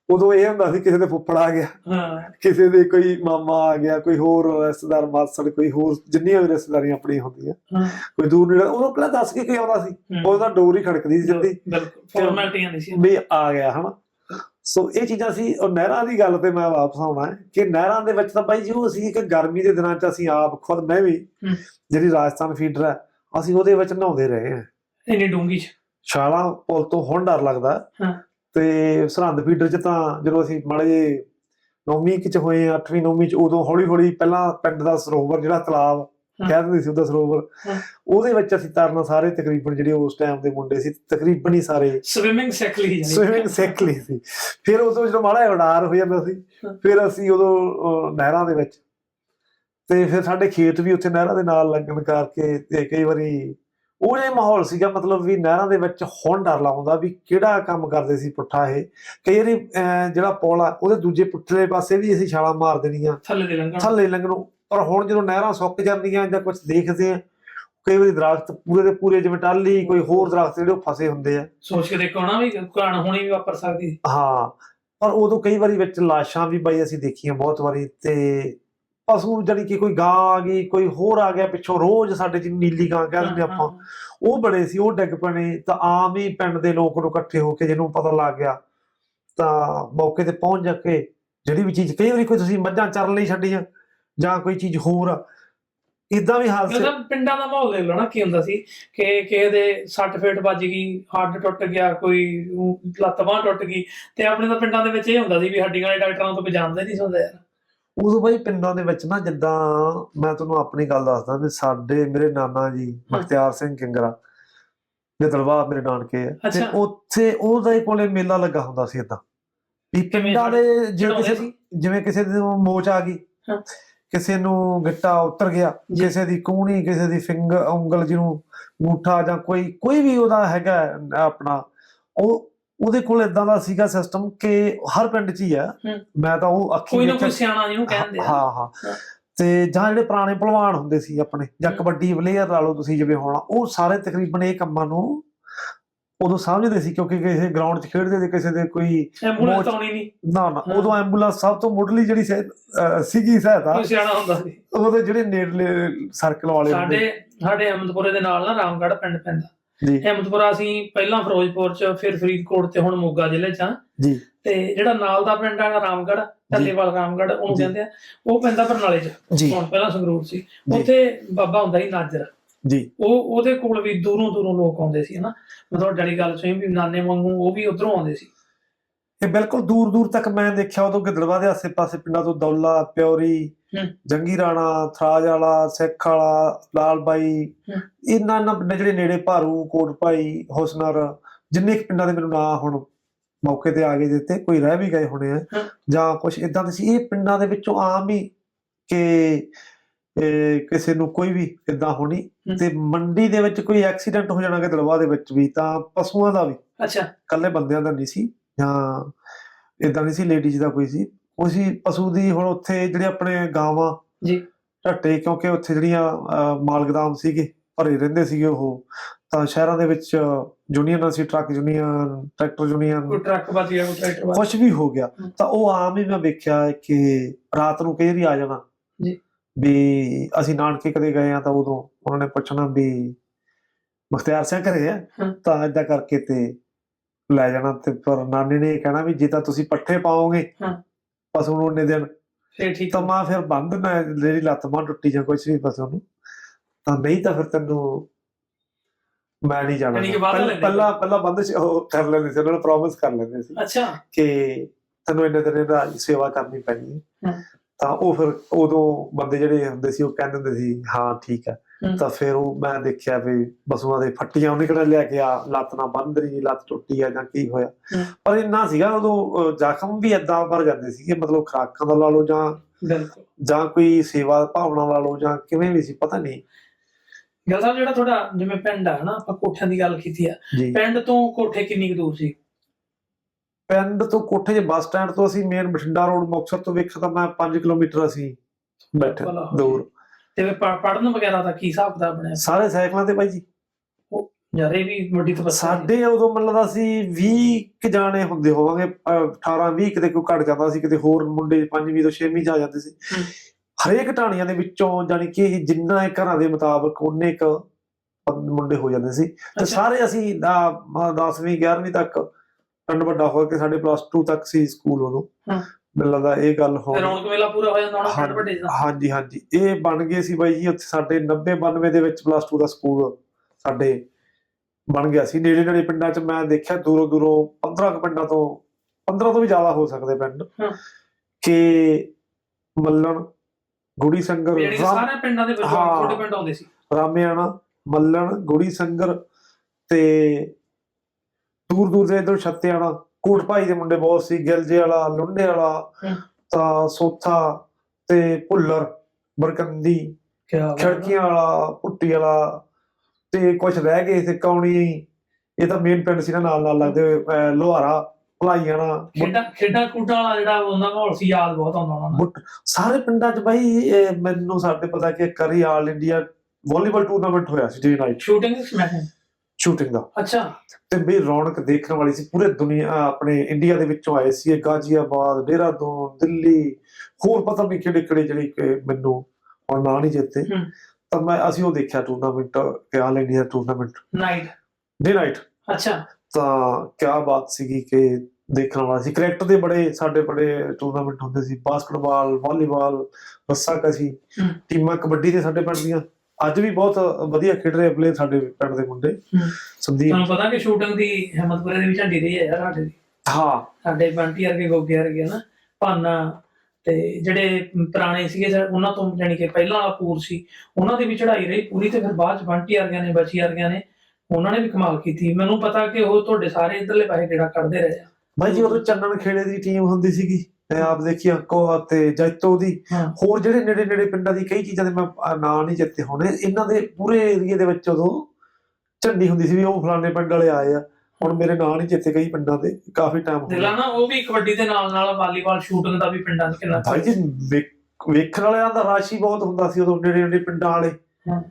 ਉਦੋਂ ਇਹ ਹੁੰਦਾ ਸੀ ਕਿਸੇ ਦੇ ਫੁੱਫੜ ਆ ਗਿਆ। ਹਾਂ। ਕਿਸੇ ਦੇ ਕੋਈ ਮਾਮਾ ਆ ਗਿਆ ਕੋਈ ਹੋਰ ਰਿਸ਼ਤੇਦਾਰ ਮਾਸੜ ਕੋਈ ਹੋਰ ਜਿੰਨੀਆਂ ਵੀ ਰਿਸ਼ਤੇਦਾਰੀਆਂ ਆਪਣੀਆਂ ਹੁੰਦੀਆਂ। ਹਾਂ। ਕੋਈ ਦੂਰ ਨੇੜੇ ਉਹਨੂੰ ਪਹਿਲਾਂ ਦੱਸ ਕੇ ਕੋਈ ਆਉਂਦਾ ਸੀ? ਹੂੰ। ਉਹਦਾ ਡੋਰ ਹੀ ਖੜਕਦੀ ਸੀ ਬਿਲਕੁਲ ਫਾਰਮੈਲਟੀਆਂ ਨਹੀਂ ਸੀ ਵੀ ਆ ਗਿਆ ਹਨਾ। ਸੋ ਇਹ ਚੀਜ਼ਾਂ ਸੀ ਉਹ ਨਹਿਰਾਂ ਦੀ ਗੱਲ ਤੇ ਮੈਂ ਵਾਪਸ ਆਉਣਾ ਹੈ ਕਿ ਨਹਿਰਾਂ ਦੇ ਵਿੱਚ ਤਾਂ ਬਾਈ ਜੀ ਉਹ ਸੀ ਕਿ ਗਰਮੀ ਦੇ ਦਿਨਾਂ 'ਚ ਅਸੀਂ ਆਪ ਖੁਦ ਮੈਂ ਵੀ। ਜਿਹੜੀ ਰਾਜਸਥਾਨ ਫੀਡਰ ਹੈ ਅਸੀਂ ਉਹਦੇ ਵਿੱਚ ਨਹਾਉਂਦੇ ਰਹੇ ਹਾਂ। ਇੰਨੀ ਡੂੰਗੀ 'ਚ। ਛਾਲਾ ਪੁਲ ਤੋਂ ਹੁਣ ਡਰ ਲੱਗਦਾ। ਹਾਂ। ਤੇ ਸਰਹੰਦ ਫੀਡਰ 'ਚ ਤਾਂ ਜਦੋਂ ਅਸੀਂ ਮਾੜੇ ਜਿਹੇ ਨੌਵੀਂ ਕੁ 'ਚ ਹੋਏ 8ਵੀਂ ਨੌਵੀਂ 'ਚ ਉਦੋਂ ਹੌਲੀ ਹੌਲੀ ਪਹਿਲਾਂ ਪਿੰਡ ਦਾ ਸਰੋਵਰ ਜਿਹੜਾ ਤਲਾਬ। ਕਹਿ ਦਿੰਦੇ ਸੀ ਉਹਦਾ ਸਰੋਵਰ। ਉਹਦੇ ਵਿੱਚ ਅਸੀਂ ਤਰਨਾ ਸਾਰੇ ਤਕਰੀਬਨ ਜਿਹੜੇ ਉਸ ਟਾਈਮ ਦੇ ਮੁੰਡੇ ਸੀ ਤਕਰੀਬਨ ਹੀ ਸਾਰੇ ਸਵਿਮਿੰਗ ਸਿੱਖ ਲਈ ਜਾਣੀ ਸਵਿਮਿੰਗ ਸਿੱਖ ਲਈ ਸੀ ਫਿਰ ਉਦੋਂ ਜਦੋਂ ਮਾੜਾ ਉਡਾਰ ਹੋ ਜਾਂਦਾ ਸੀ। ਫਿਰ ਅਸੀਂ ਉਦੋਂ ਨਹਿਰਾਂ ਦੇ ਵਿੱਚ ਤੇ ਫਿਰ ਸਾਡੇ ਖੇਤ ਵੀ ਉੱਥੇ ਨਹਿਰਾਂ ਦੇ ਨਾਲ ਲੱਗਣ ਕਰਕੇ ਤੇ ਕਈ ਵਾਰੀ ਉਹ ਜਿਹਾ ਮਾਹੌਲ ਸੀਗਾ ਮਤਲਬ ਵੀ ਨਹਿਰਾਂ ਦੇ ਵਿੱਚ ਹੁਣ ਡਰ ਲਾਉਂਦਾ ਵੀ ਕਿਹੜਾ ਕੰਮ ਕਰਦੇ ਸੀ ਪੁੱਠਾ ਇਹ। ਕਈ ਵਾਰੀ ਜਿਹੜਾ ਪੁਲ ਆ ਉਹਦੇ ਦੂਜੇ ਪੁੱਠਲੇ ਪਾਸੇ ਵੀ ਅਸੀਂ ਛਾਲਾਂ ਮਾਰ ਦੇਣੀਆਂ। ਥੱਲੇ ਦੇ ਲੰਘਣ। ਥੱਲੇ ਲੰਘਣ। ਪਰ ਹੁਣ ਜਦੋਂ ਨਹਿਰਾਂ ਸੁੱਕ ਜਾਂਦੀਆਂ ਜਾਂ ਕੁਝ ਦੇਖਦੇ ਆ ਕਈ ਵਾਰੀ ਦਰਖਤ ਪੂਰੇ ਦੇ ਪੂਰੇ ਜਿਵੇਂ ਟਾਲੀ ਕੋਈ ਹੋਰ ਦਰਖਤ ਜਿਹੜੇ ਫਸੇ ਹੁੰਦੇ ਆ। ਸੋਚ ਕੇ ਦੇਖੋ ਨਾ ਵੀ ਘਾਣ ਹੋਣੀ ਵੀ ਵਾਪਰ ਸਕਦੀ। ਹਾਂ ਪਰ ਉਦੋਂ ਕਈ ਵਾਰੀ ਵਿੱਚ ਲਾਸ਼ਾਂ ਵੀ ਬਾਈ ਅਸੀਂ ਦੇਖੀਆਂ ਬਹੁਤ ਵਾਰੀ ਤੇ ਪਸ਼ੂ ਜਾਨੀ ਕਿ ਕੋਈ ਗਾਂ ਆ ਗਈ ਕੋਈ ਹੋਰ ਆ ਗਿਆ ਪਿੱਛੋਂ ਰੋਜ਼ ਸਾਡੇ ਚ ਨੀਲੀ ਗਾਂ ਕਹਿ ਦਿੰਦੇ ਆਪਾਂ। ਉਹ ਬੜੇ ਸੀ ਉਹ ਡਿੱਗ ਪਣੇ ਤਾਂ ਆਮ ਹੀ ਪਿੰਡ ਦੇ ਲੋਕ ਨੂੰ ਇਕੱਠੇ ਹੋ ਕੇ ਜਿਹਨੂੰ ਪਤਾ ਲੱਗ ਗਿਆ ਤਾਂ ਮੌਕੇ ਤੇ ਪਹੁੰਚ ਜਾ ਕੇ ਜਿਹੜੀ ਵੀ ਚੀਜ਼ ਕਈ ਵਾਰੀ ਕੋਈ ਤੁਸੀਂ ਮੱਝਾਂ ਚਰਨ ਲਈ ਛੱਡੀਆਂ ਜਾਂ ਕੋਈ ਚੀਜ਼ ਹੋਰ ਆ ਇਦਾਂ ਵੀ ਹਾਦਸੇ ਮਤਲਬ ਪਿੰਡਾਂ ਦਾ ਮਾਹੌਲ ਦੇਖ ਲਓ ਨਾ ਕੀ ਹੁੰਦਾ ਸੀ ਕਿ ਕਿਸੇ ਦੇ ਸੱਟ ਫੇਟ ਵੱਜ ਗਈ ਹੱਡ ਟੁੱਟ ਗਿਆ ਕੋਈ ਲੱਤ ਬਾਂਹ ਟੁੱਟ ਗਈ ਤੇ ਆਪਣੇ ਤਾਂ ਪਿੰਡਾਂ ਦੇ ਵਿੱਚ ਇਹ ਹੁੰਦਾ ਸੀ ਵੀ ਹੱਡੀਆਂ ਵਾਲੇ ਡਾਕਟਰਾਂ ਤੋਂ ਕੋਈ ਜਾਣਦੇ ਨਹੀਂ ਹੁੰਦੇ ਯਾਰ। ਉਦੋਂ ਬਾਈ ਪਿੰਡਾਂ ਦੇ ਵਿੱਚ ਨਾ ਜਿੱਦਾਂ ਮੈਂ ਤੁਹਾਨੂੰ ਆਪਣੀ ਗੱਲ ਦੱਸਦਾ ਵੀ ਸਾਡੇ ਮੇਰੇ ਨਾਨਾ ਜੀ ਮਖਤਿਆਰ ਸਿੰਘ ਕਿੰਗਰਾ ਦੇ ਦਰਬਾਰ ਮੇਰੇ ਨਾਨਕੇ ਆ ਤੇ। ਉੱਥੇ ਉਹਦੇ ਕੋਲੇ ਮੇਲਾ ਲੱਗਾ ਹੁੰਦਾ ਸੀ ਇਦਾਂ ਵੀ ਪਿੰਡਾਂ ਦੇ ਜੇ ਚੜਾਉਂਦੇ ਕਿਸੇ ਜਿਵੇਂ ਕਿਸੇ ਦੀ ਮੋਚ ਆ ਗਈ। ਕਿਸੇ ਨੂੰ ਗਿੱਟਾ ਉਤਰ ਗਿਆ। ਕਿਸੇ ਦੀ ਕੂਣੀ ਕਿਸੇ ਦੀ ਫਿੰਗਰ ਉਂਗਲ ਜਿਹਨੂੰ ਅੰਗੂਠਾ ਜਾਂ ਕੋਈ ਕੋਈ ਵੀ ਉਹਦਾ ਹੈਗਾ ਆਪਣਾ ਉਹ ਉਹਦੇ ਕੋਲ ਇਦਾਂ ਦਾ ਸੀਗਾ ਸਿਸਟਮ ਕਿ ਹਰ ਪਿੰਡ 'ਚ ਹੀ ਆ। ਮੈਂ ਤਾਂ ਉਹ ਅੱਖੀ ਕੋਈ ਨਾ ਕੋਈ ਸਿਆਣਾ ਜਿਹਨੂੰ ਕਹਿੰਦੇ ਆ ਹਾਂ ਹਾਂ। ਤੇ ਜਾਂ ਜਿਹੜੇ ਪੁਰਾਣੇ ਪਹਿਲਵਾਨ ਹੁੰਦੇ ਸੀ ਆਪਣੇ ਜਾਂ। ਕਬੱਡੀ ਪਲੇਅਰ ਲਾ ਲਓ ਤੁਸੀਂ ਜਿਵੇਂ ਹੋਣਾ ਉਹ ਸਾਰੇ ਤਕਰੀਬਨ ਇਹ ਕੰਮਾਂ ਨੂੰ ਉਦੋਂ ਸਮਝਦੇ ਸੀ ਕਿਉਂਕਿ ਕਿਸੇ ਗਰਾਊਂਡ 'ਚ ਖੇਡਦੇ ਤੇ ਕਿਸੇ ਦੇ ਕੋਈ ਐਂਬੂਲੈਂਸ ਆਉਣੀ ਨਹੀਂ ਨਾ ਨਾ। ਉਦੋਂ ਐਂਬੂਲੈਂਸ ਸਭ ਤੋਂ ਮੁੱਢਲੀ ਜਿਹੜੀ ਸੀਗੀ ਸਹਾਇਤਾ ਕੋਈ ਸਿਆਣਾ ਹੁੰਦਾ ਸੀ ਉਹਦੇ ਜਿਹੜੇ ਨੇੜਲੇ ਸਰਕਲ ਵਾਲੇ ਸਾਡੇ ਸਾਡੇ ਅਹਿਮਦਪੁਰੇ ਦੇ ਨਾਲ ਨਾ ਰਾਮਗੜ੍ਹ ਪਿੰਡ ਪੈਂਦਾ ਜੀ। ਅਹਿਮਦਪੁਰਾ ਅਸੀਂ ਪਹਿਲਾਂ ਫਿਰੋਜ਼ਪੁਰ ਚ ਫਿਰ ਫਰੀਦਕੋਟ ਤੇ ਹੁਣ ਮੋਗਾ ਜ਼ਿਲ੍ਹੇ ਚ ਆ ਜੀ। ਤੇ ਜਿਹੜਾ ਨਾਲ ਦਾ ਪਿੰਡ ਆ ਰਾਮਗੜ੍ਹ ਟੱਲੇਵਾਲ ਰਾਮਗੜ੍ਹ ਉਹਨੂੰ। ਕਹਿੰਦੇ ਆ। ਉਹ ਪੈਂਦਾ ਬਰਨਾਲੇ ਚ ਹੁਣ ਪਹਿਲਾਂ ਸੰਗਰੂਰ ਸੀ। ਉੱਥੇ ਬਾਬਾ ਹੁੰਦਾ ਸੀ ਨਾਜਰ। ਜੀ। ਉਹ ਉਹਦੇ ਕੋਲ ਵੀ ਦੂਰੋਂ ਦੂਰੋਂ ਲੋਕ ਆਉਂਦੇ ਸੀ ਹਨਾ। ਮਤਲਬ ਡੈਡੀ ਗੱਲ ਸੁਣੀ ਵੀ ਨਾਨੇ ਵਾਂਗੂ ਉਹ ਵੀ ਉਧਰੋਂ ਆਉਂਦੇ ਸੀ। ਇਹ ਬਿਲਕੁਲ ਦੂਰ ਦੂਰ ਤੱਕ ਮੈਂ ਦੇਖਿਆ ਉਦੋਂ ਗਿੱਦੜਵਾ ਦੇ ਆਸੇ-ਪਾਸੇ ਪਿੰਡਾਂ ਤੋਂ ਦੌਲਾ ਪਿਉਰੀ। ਜੰਗੀ ਰਾਣਾ ਥਰਾਜ ਵਾਲਾ ਸਿੱਖ ਵਾਲਾ ਲਾਲ ਬਾਈ। ਇਹਨਾਂ ਇਹਨਾਂ ਪਿੰਡਾਂ ਜਿਹੜੇ ਨੇੜੇ ਭਾਰੂ ਕੋਟ ਭਾਈ ਹੁਸਨਰ ਜਿੰਨੇ ਕੁ ਪਿੰਡਾਂ ਦੇ ਮੈਨੂੰ ਨਾਂ ਹੁਣ ਮੌਕੇ ਤੇ ਆ ਗਏ ਦਿੱਤੇ ਕੋਈ ਰਹਿ ਵੀ ਗਏ ਹੋਣੇ ਆ। ਜਾਂ ਕੁਝ ਇਦਾਂ ਦੇ ਸੀ ਇਹ ਪਿੰਡਾਂ ਦੇ ਵਿੱਚੋਂ ਆਮ ਹੀ ਕਿ ਕਿਸੇ ਨੂੰ ਕੋਈ ਵੀ ਇਦਾਂ ਹੋਣੀ। ਤੇ ਮੰਡੀ ਦੇ ਵਿੱਚ ਕੋਈ ਐਕਸੀਡੈਂਟ ਹੋ ਜਾਣਾ ਗਿੱਦੜਵਾ ਦੇ ਵਿੱਚ ਵੀ ਤਾਂ ਪਸ਼ੂਆਂ ਦਾ ਵੀ ਅੱਛਾ ਇਕੱਲੇ ਬੰਦਿਆਂ ਦਾ ਨਹੀਂ ਸੀ ਜਾਂ ਇਦਾਂ ਨਹੀਂ ਸੀ ਲੇਡੀਜ਼ ਦਾ ਕੋਈ ਸੀ ਉਹ ਸੀ ਪਸ਼ੂ ਦੀ ਹੁਣ ਉੱਥੇ ਜਿਹੜੇ ਆਪਣੇ ਗਾਵਾਂ ਜੀ ਢੱਟੇ ਕਿਉਂਕਿ ਉੱਥੇ ਜਿਹੜੀਆਂ ਮਾਲਗਦਾਮ ਸੀਗੇ ਭਰੇ ਰਹਿੰਦੇ ਸੀਗੇ ਉਹ ਤਾਂ ਸ਼ਹਿਰਾਂ ਦੇ ਵਿੱਚ ਯੂਨੀਅਨ ਸੀ ਟਰੱਕ ਯੂਨੀਅਨ ਟਰੈਕਟਰ ਕੋਈ ਟਰੱਕ ਵੱਜ ਗਿਆ ਕੋਈ ਟਰੈਕਟਰ ਵੱਜ ਕੁਝ ਵੀ ਹੋ ਗਿਆ। ਤਾਂ ਉਹ ਆਮ ਹੀ ਮੈਂ ਵੇਖਿਆ ਕਿ ਰਾਤ ਨੂੰ ਕਈ ਵਾਰੀ ਆ ਜਾਣਾ ਜੀ। ਵੀ ਅਸੀਂ ਨਾਨਕੇ ਕਦੇ ਗਏ ਆ ਤਾਂ ਉਦੋਂ ਉਹਨਾਂ ਨੇ ਪੁੱਛਣਾ ਵੀ ਮੁਖਤਿਆਰ ਸਿੰਘ ਘਰੇ ਆ। ਤਾਂ ਏਦਾਂ ਕਰਕੇ ਤੇ ਲੈ ਜਾਣਾ ਤੇ ਪਰ ਨਾਨੀ ਨੇ ਇਹ ਕਹਿਣਾ ਵੀ ਜੇ ਤਾਂ ਤੁਸੀਂ ਪੱਠੇ ਪਾਓਗੇ। ਪਸ਼ੂ ਨੂੰ ਉਹਨੇ ਦਿਨ। ਫੇਰ ਠੀਕ ਤਾਂ ਮਾਂ ਫਿਰ ਬੰਦ ਨਾ ਜਿਹੜੀ ਲੱਤ ਮਾਂ ਟੁੱਟੀ ਜਾਂ ਕੁਝ ਵੀ ਪਸ਼ੂ ਨੂੰ ਤਾਂ ਨਹੀਂ ਤਾਂ ਫਿਰ ਤੈਨੂੰ ਮੈਂ ਨਹੀਂ ਜਾਣਾ ਪਹਿਲਾਂ ਪਹਿਲਾਂ ਬੰਦ ਕਰ ਲੈਂਦੇ ਸੀ ਉਹਨਾਂ ਨੂੰ ਪ੍ਰੋਮਿਸ ਕਰ ਲੈਂਦੇ ਸੀ ਅੱਛਾ। ਕਿ ਤੈਨੂੰ ਇੰਨੇ ਦਿਨ ਇਹਦਾ ਸੇਵਾ ਕਰਨੀ ਪੈਣੀ ਹੈ। ਤਾਂ ਉਹ ਫਿਰ ਉਦੋਂ ਬੰਦੇ ਜਿਹੜੇ ਹੁੰਦੇ ਸੀ ਉਹ ਕਹਿੰਦੇ ਹੁੰਦੇ ਸੀ ਹਾਂ ਠੀਕ ਹੈ। ਤਾਂ ਫਿਰ ਉਹ ਮੈਂ ਦੇਖਿਆ ਵੀ ਪਸ਼ੂਆਂ ਦੇ ਫੱਟੀਆਂ ਉਹਨੇ ਕਿਹੜਾ ਲਿਆ ਕੇ ਆ ਲੱਤ ਨਾ ਬੰਦ ਰਹੀ ਲੱਤ ਟੁੱਟੀ ਆ ਜਾਂ ਕੀ ਹੋਇਆ। ਪਰ ਇੰਨਾ ਸੀਗਾ ਉਦੋਂ ਜ਼ਖਮ ਵੀ ਏਦਾਂ ਭਰ ਜਾਂਦੇ ਸੀਗੇ ਮਤਲਬ ਖਰਾਕਾਂ ਦਾ ਲਾ ਲਓ ਜਾਂ ਜਾਂ ਕੋਈ ਸੇਵਾ ਭਾਵਨਾ ਲਾ ਲਓ ਜਾਂ ਕਿਵੇਂ ਵੀ ਸੀ ਪਤਾ ਨਹੀਂ। ਗੱਲ ਸਾਹਿਬ ਜਿਹੜਾ ਤੁਹਾਡਾ ਜਿਵੇਂ ਪਿੰਡ ਆ ਹਨਾ ਆਪਾਂ ਕੋਠਿਆਂ ਦੀ ਗੱਲ ਕੀਤੀ ਆ ਪਿੰਡ ਤੋਂ ਕੋਠੇ ਕਿੰਨੀ ਕੁ ਦੂਰ ਸੀ? ਪਿੰਡ ਤੋਂ ਕੋਠੇ 'ਚ ਬੱਸ ਸਟੈਂਡ ਤੋਂ ਅਸੀਂ ਮੇਨ ਬਠਿੰਡਾ ਰੋਡ ਮੁਕਤਸਰ ਤੋਂ ਵੇਖਿਆ ਤਾਂ ਮੈਂ 5 ਕਿਲੋਮੀਟਰ ਅਸੀਂ ਬੈਠੇ। ਦੂਰ। ਤੇ ਪੜਨ ਵਗੈਰਾ ਦਾ ਕੀ ਹਿਸਾਬ ਦਾ ਬਣਿਆ ਸਾਰੇ ਸਾਈਕਲਾਂ ਤੇ ਬਾਈ ਜੀ ਯਾਰ ਇਹ ਵੀ ਵੱਡੀ ਤਪੱਸਿਆ। ਸਾਡੇ ਉਦੋਂ ਮੈਨੂੰ ਲੱਗਦਾ ਸੀ 20 ਕ ਜਾਣੇ ਹੁੰਦੇ ਹੋਵਾਂਗੇ ਅਹ 18 20 ਕਿਤੇ ਕੋਈ ਘਟ ਜਾਂਦਾ ਸੀ ਕਿਤੇ ਹੋਰ ਮੁੰਡੇ 5ਵੀਂ ਤੋਂ 6ਵੀਂ ਚ ਆ ਜਾਂਦੇ ਸੀ। ਹਰੇਕ ਢਾਣੀਆਂ ਦੇ ਵਿੱਚੋਂ ਜਾਣੀ ਕਿ ਜਿੰਨਾ ਘਰਾਂ ਦੇ ਮੁਤਾਬਕ ਉਹਨੇ ਕ ਮੁੰਡੇ ਹੋ ਜਾਂਦੇ ਸੀ ਤੇ। ਸਾਰੇ ਅਸੀਂ 10ਵੀਂ 11ਵੀਂ ਤੱਕ ਪਿੰਡ ਵੱਡਾ ਹੋ ਕੇ ਸਾਡੇ ਪਲੱਸ 2 ਤੱਕ ਸੀ ਸਕੂਲ ਉਦੋਂ। ਮੈਨੂੰ ਲੱਗਦਾ ਇਹ ਗੱਲ ਹੋ ਤੇ ਰੌਣਕ ਮੇਲਾ ਪੂਰਾ ਹੋ ਜਾਂਦਾ ਹੁਣ ਪਿੰਡ। ਵੱਡੇ ਦਾ ਹਾਂਜੀ ਹਾਂਜੀ ਇਹ ਬਣ ਗਏ ਸੀ ਬਾਈ ਜੀ ਉੱਥੇ ਸਾਡੇ 90 92 ਦੇ ਵਿੱਚ ਪਲੱਸ 2 ਦਾ ਸਕੂਲ ਸਾਡੇ ਬਣ ਗਿਆ ਸੀ ਨੇੜੇ ਨੇੜੇ ਪਿੰਡਾਂ 'ਚ ਮੈਂ ਦੇਖਿਆ ਦੂਰੋਂ ਦੂਰੋਂ 15 ਕੁ ਪਿੰਡਾਂ ਤੋਂ 15 ਤੋਂ ਵੀ ਜ਼ਿਆਦਾ ਹੋ ਸਕਦੇ ਪਿੰਡ। ਕਿ ਮੱਲਣ ਗੁੜੀ ਸੰਗਰ ਸਾਰੇ ਪਿੰਡਾਂ ਦੇ ਵਿੱਚ। ਛੋਟੇ ਪਿੰਡ ਆਉਂਦੇ ਸੀ ਰਾਮਿਆਣਾ ਮੱਲਣ ਗੁੜੀ ਸੰਗਰ ਤੇ ਦੂਰ ਦੂਰ ਦੇ ਇਧਰ ਛੱਤਿਆਣਾ ਕੋਟ ਭਾਈ ਦੇ ਮੁੰਡੇ ਬਹੁਤ ਸੀ ਗਿਲਜੇ ਵਾਲਾ ਲੁੰਡੇ ਵਾਲਾ। ਤਾਂ ਸੋਥਾ ਤੇ ਭੁੱਲਰ ਬਰਕੰਦੀ। ਖਿੜਕੀਆਂ ਵਾਲਾ ਪੁੱਟੀ ਵਾਲਾ ਤੇ ਕੁਝ ਰਹਿ ਗਏ ਤੇ ਕੌਣੀ ਇਹ ਤਾਂ ਮੇਨ ਪਿੰਡ ਸੀ ਨਾ ਨਾਲ ਨਾਲ ਲੱਗਦੇ ਲੋਹਾਰਾ ਭਲਾਈਆਣਾ ਖੇਡਾਂ ਖੇਡਾਂ ਕੂਟਾਂ ਵਾਲਾ ਜਿਹੜਾ ਉਹਨਾਂ ਮਾਹੌਲ ਸੀ ਯਾਦ ਬਹੁਤ ਆਉਂਦਾ ਉਹਨਾਂ ਸਾਰੇ ਪਿੰਡਾਂ 'ਚ ਬਾਈ ਮੈਨੂੰ ਸਾਡੇ ਪਤਾ ਕਿ ਕਰੀ ਆਲ ਇੰਡੀਆ ਵਾਲੀਬਾਲ ਟੂਰਨਾਮੈਂਟ ਹੋਇਆ ਸੀ day night shooting smacking shooting ਦਾ ਅੱਛਾ। ਤੇ ਬਈ ਰੌਣਕ ਦੇਖਣ ਵਾਲੀ ਸੀ ਪੂਰੇ ਦੁਨੀਆ ਆਪਣੇ ਇੰਡੀਆ ਦੇ ਵਿੱਚੋਂ ਆਏ ਸੀ ਗਾਜ਼ੀਆਬਾਦ ਦੇਹਰਾਦੂਨ ਦਿੱਲੀ ਹੋਰ ਪਤਾ ਨਹੀਂ ਕਿਹੜੇ ਕਿਹੜੇ ਜਿਹੜੀ ਕਿ ਮੈਨੂੰ ਹੁਣ ਨਾਂ ਨਹੀਂ ਹਮ। ਤਾਂ ਮੈਂ ਅਸੀਂ ਉਹ ਦੇਖਿਆ ਟੂਰਨਾਮੈਂਟ ਕਿ all India tournament night day night ਅੱਛਾ। ਤਾਂ ਕਿਆ ਬਾਤ ਸੀਗੀ ਕਿ ਦੇਖਣ ਵਾਲਾ ਸੀ। ਕ੍ਰਿਕਟ ਦੇ ਬੜੇ ਸਾਡੇ ਬੜੇ ਟੂਰਨਾਮੈਂਟ ਹੁੰਦੇ ਸੀ ਬਾਸਕਟਬਾਲ ਵਾਲੀਬਾਲ ਰੱਸਾਕਸ਼ੀ ਹਮ। ਟੀਮਾਂ ਕਬੱਡੀ ਦੇ ਸਾਡੇ ਪਿੰਡ ਦੀਆਂ। ਅੱਜ ਵੀ ਬਹੁਤ ਵਧੀਆ ਖੇਡ ਰਹੇ ਪਲੇਅਰ ਸਾਡੇ ਪਿੰਡ ਦੇ ਮੁੰਡੇ। ਸੰਦੀਪ। ਤੁਹਾਨੂੰ ਪਤਾ ਕਿ ਸ਼ੂਟਿੰਗ ਦੀ ਹਿੰਮਤਪੁਰੇ ਦੇ ਵਿੱਚ ਝੰਡੀ ਰਹੀ ਹੈ ਯਾਰ ਸਾਡੇ ਦੀ। ਹਾਂ। ਸਾਡੇ ਬੰਟੀ ਵਰਗੇ ਗੋਗੇ ਵਰਗੇ ਨਾ ਭਾਨਾ ਤੇ ਜਿਹੜੇ ਪੁਰਾਣੇ ਸੀਗੇ ਉਹਨਾਂ ਤੋਂ ਜਾਣੀ ਕਿ ਪਹਿਲਾਂ ਵਾਲਾ ਪੂਰ ਸੀ ਉਹਨਾਂ ਦੀ ਵੀ ਚੜ੍ਹਾਈ ਰਹੀ ਪੂਰੀ ਤੇ ਫਿਰ ਬਾਅਦ ਚ ਬੰਟੀ ਵਰਗਿਆਂ ਨੇ ਬਚੀ ਵਰਗਿਆਂ ਨੇ ਉਹਨਾਂ ਨੇ ਵੀ ਕਮਾਲ ਕੀਤੀ। ਮੈਨੂੰ ਪਤਾ ਕਿ ਉਹ ਤੁਹਾਡੇ ਸਾਰੇ ਇਧਰਲੇ ਪਾਸੇ ਕਿਹੜਾ ਕੱਢਦੇ ਰਹੇ ਆ। ਬਾਈ ਜੀ ਉਦੋਂ ਚੰਨਣ ਖੇੜੇ ਦੀ ਟੀਮ ਹੁੰਦੀ ਸੀਗੀ। ਮੈਂ ਆਪ ਦੇਖੀ ਅੰਕੋ ਤੇ ਜੈਤੋ ਦੀ। ਹੋਰ ਜਿਹੜੇ ਨੇੜੇ ਨੇੜੇ ਪਿੰਡਾਂ ਦੀ ਕਈ ਚੀਜ਼ਾਂ ਦੇ ਮੈਂ ਅਹ ਨਾਂ ਨਹੀਂ ਚੇਤੇ ਹੋਣੇ। ਇਹਨਾਂ ਦੇ ਪੂਰੇ ਏਰੀਏ ਦੇ ਵਿੱਚ ਉਦੋਂ ਝੰਡੀ ਹੁੰਦੀ ਸੀ ਵੀ ਉਹ ਫਲਾਣੇ ਪਿੰਡ ਵਾਲੇ ਆਏ ਆ। ਹੁਣ ਮੇਰੇ ਨਾਂ ਨਹੀਂ ਚੇਤੇ ਕਈ ਪਿੰਡਾਂ ਦੇ ਕਾਫੀ ਟਾਈਮ ਹੋ ਦਿਲਾ ਗਿਆ। ਨਾ ਉਹ ਵੀ ਕਬੱਡੀ ਦੇ ਨਾਲ ਨਾਲ ਵਾਲੀਬਾਲ ਸ਼ੂਟਿੰਗ ਦਾ ਵੀ ਪਿੰਡਾਂ 'ਚ ਕਿੰਨਾ ਭਾਈ ਜੀ ਵੇਖ- ਵੇਖਣ ਵਾਲਿਆਂ ਦਾ ਰਾਸ਼ੀ ਬਹੁਤ ਹੁੰਦਾ ਸੀ ਉਦੋਂ ਨੇੜੇ ਨੇੜੇ ਪਿੰਡਾਂ ਵਾਲੇ। ਹਾਂ।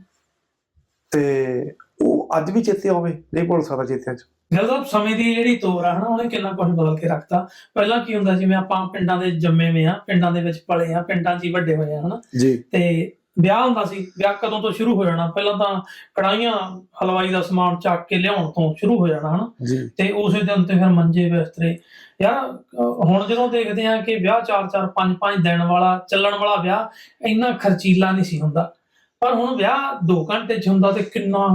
ਤੇ ਉਹ ਅੱਜ ਵੀ ਚੇਤੇ ਆਵੇ ਨਹੀਂ ਭੁੱਲ ਸਕਦਾ ਚੇਤਿਆਂ 'ਚ। ਜਦੋਂ ਸਮੇਂ ਦੀ ਜਿਹੜੀ ਤੋਰ ਆ ਹਨਾ ਉਹਨੇ ਕਿੰਨਾ ਕੁਝ ਬਦਲ ਕੇ ਰੱਖਤਾ। ਪਹਿਲਾਂ ਕੀ ਹੁੰਦਾ ਜਿਵੇਂ ਆਪਾਂ ਪਿੰਡਾਂ ਦੇ ਜੰਮੇ ਹੋਏ ਆ ਪਿੰਡਾਂ ਦੇ ਵਿੱਚ ਪਲੇ ਆ ਪਿੰਡਾਂ 'ਚ ਹੀ ਵੱਡੇ ਹੋਏ ਆ ਹਨਾ। ਤੇ ਵਿਆਹ ਹੁੰਦਾ ਸੀ ਵਿਆਹ ਕਦੋਂ ਤੋਂ ਸ਼ੁਰੂ ਹੋ ਜਾਣਾ? ਪਹਿਲਾਂ ਤਾਂ ਕੜਾਈਆਂ ਹਲਵਾਈ ਦਾ ਸਮਾਨ ਚੱਕ ਕੇ ਲਿਆਉਣ ਤੋਂ ਸ਼ੁਰੂ ਹੋ ਜਾਣਾ ਹਨਾ। ਤੇ ਉਸੇ ਦਿਨ ਤੇ ਫਿਰ ਮੰਜੇ ਬਿਸਤਰੇ ਯਾਰ ਹੁਣ ਜਦੋਂ ਦੇਖਦੇ ਆ ਕਿ ਵਿਆਹ 4-4 5-5 ਦਿਨ ਵਾਲਾ ਚੱਲਣ ਵਾਲਾ ਵਿਆਹ ਇੰਨਾ ਖਰਚੀਲਾ ਨਹੀਂ ਸੀ ਹੁੰਦਾ। ਪਰ ਹੁਣ ਵਿਆਹ 2 ਘੰਟੇ ਚ ਹੁੰਦਾ ਤੇ ਕਿੰਨਾ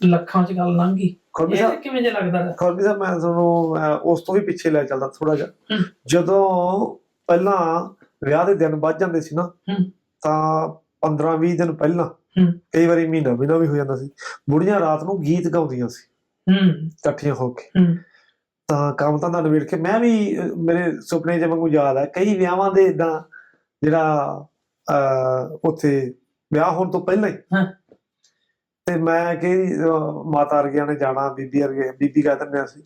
ਲੱਖਾਂ ਚ ਗੱਲ ਲੰਘੀ ਖੁਰਮੀ ਇਹ ਸਾਹਿਬ ਕਿਵੇਂ ਜੇ ਲੱਗਦਾ ਗਾ? ਖੁਰਮੀ ਸਾਹਿਬ ਮੈਂ ਤੁਹਾਨੂੰ ਅਹ, ਉਸ ਤੋਂ ਵੀ ਪਿੱਛੇ ਲੈ ਚੱਲਦਾ ਥੋੜਾ ਜਿਹਾ ਹਮ। ਜਦੋਂ ਪਹਿਲਾਂ ਵਿਆਹ ਦੇ ਦਿਨ ਵੱਧ ਜਾਂਦੇ ਸੀ ਨਾ ਹਮ। ਤਾਂ 15-20 ਦਿਨ ਪਹਿਲਾਂ ਹਮ। ਕਈ ਵਾਰੀ ਮਹੀਨਾ ਮਹੀਨਾ ਵੀ ਹੋ ਜਾਂਦਾ ਸੀ ਬੁੜੀਆਂ ਰਾਤ ਨੂੰ ਗੀਤ ਗਾਉਂਦੀਆਂ ਸੀ ਹੂੰ ਇਕੱਠੀਆਂ ਹੋ ਕੇ ਹੂੰ ਤਾਂ ਕੰਮ ਤਾਂ ਨਿਬੇੜ ਕੇ ਮੈਂ ਵੀ ਅਹ, ਮੇਰੇ ਸੁਪਨੇ ਚ ਵਾਂਗੂ ਯਾਦ ਹੈ ਕਈ ਵਿਆਹਾਂ ਦੇ ਇਦਾਂ ਜਿਹੜਾ ਅਹ, ਉੱਥੇ ਵਿਆਹ ਹੋਣ ਤੋਂ ਪਹਿਲਾਂ ਹੀ ਹਾਂ। ਤੇ ਮੈਂ ਕਿ ਮਾਤਾ ਵਰਗਿਆਂ ਨੇ ਜਾਣਾ ਬੀਬੀ ਵਰਗੇ ਬੀਬੀ ਕਹਿ ਦਿੰਦੇ ਅਸੀਂ।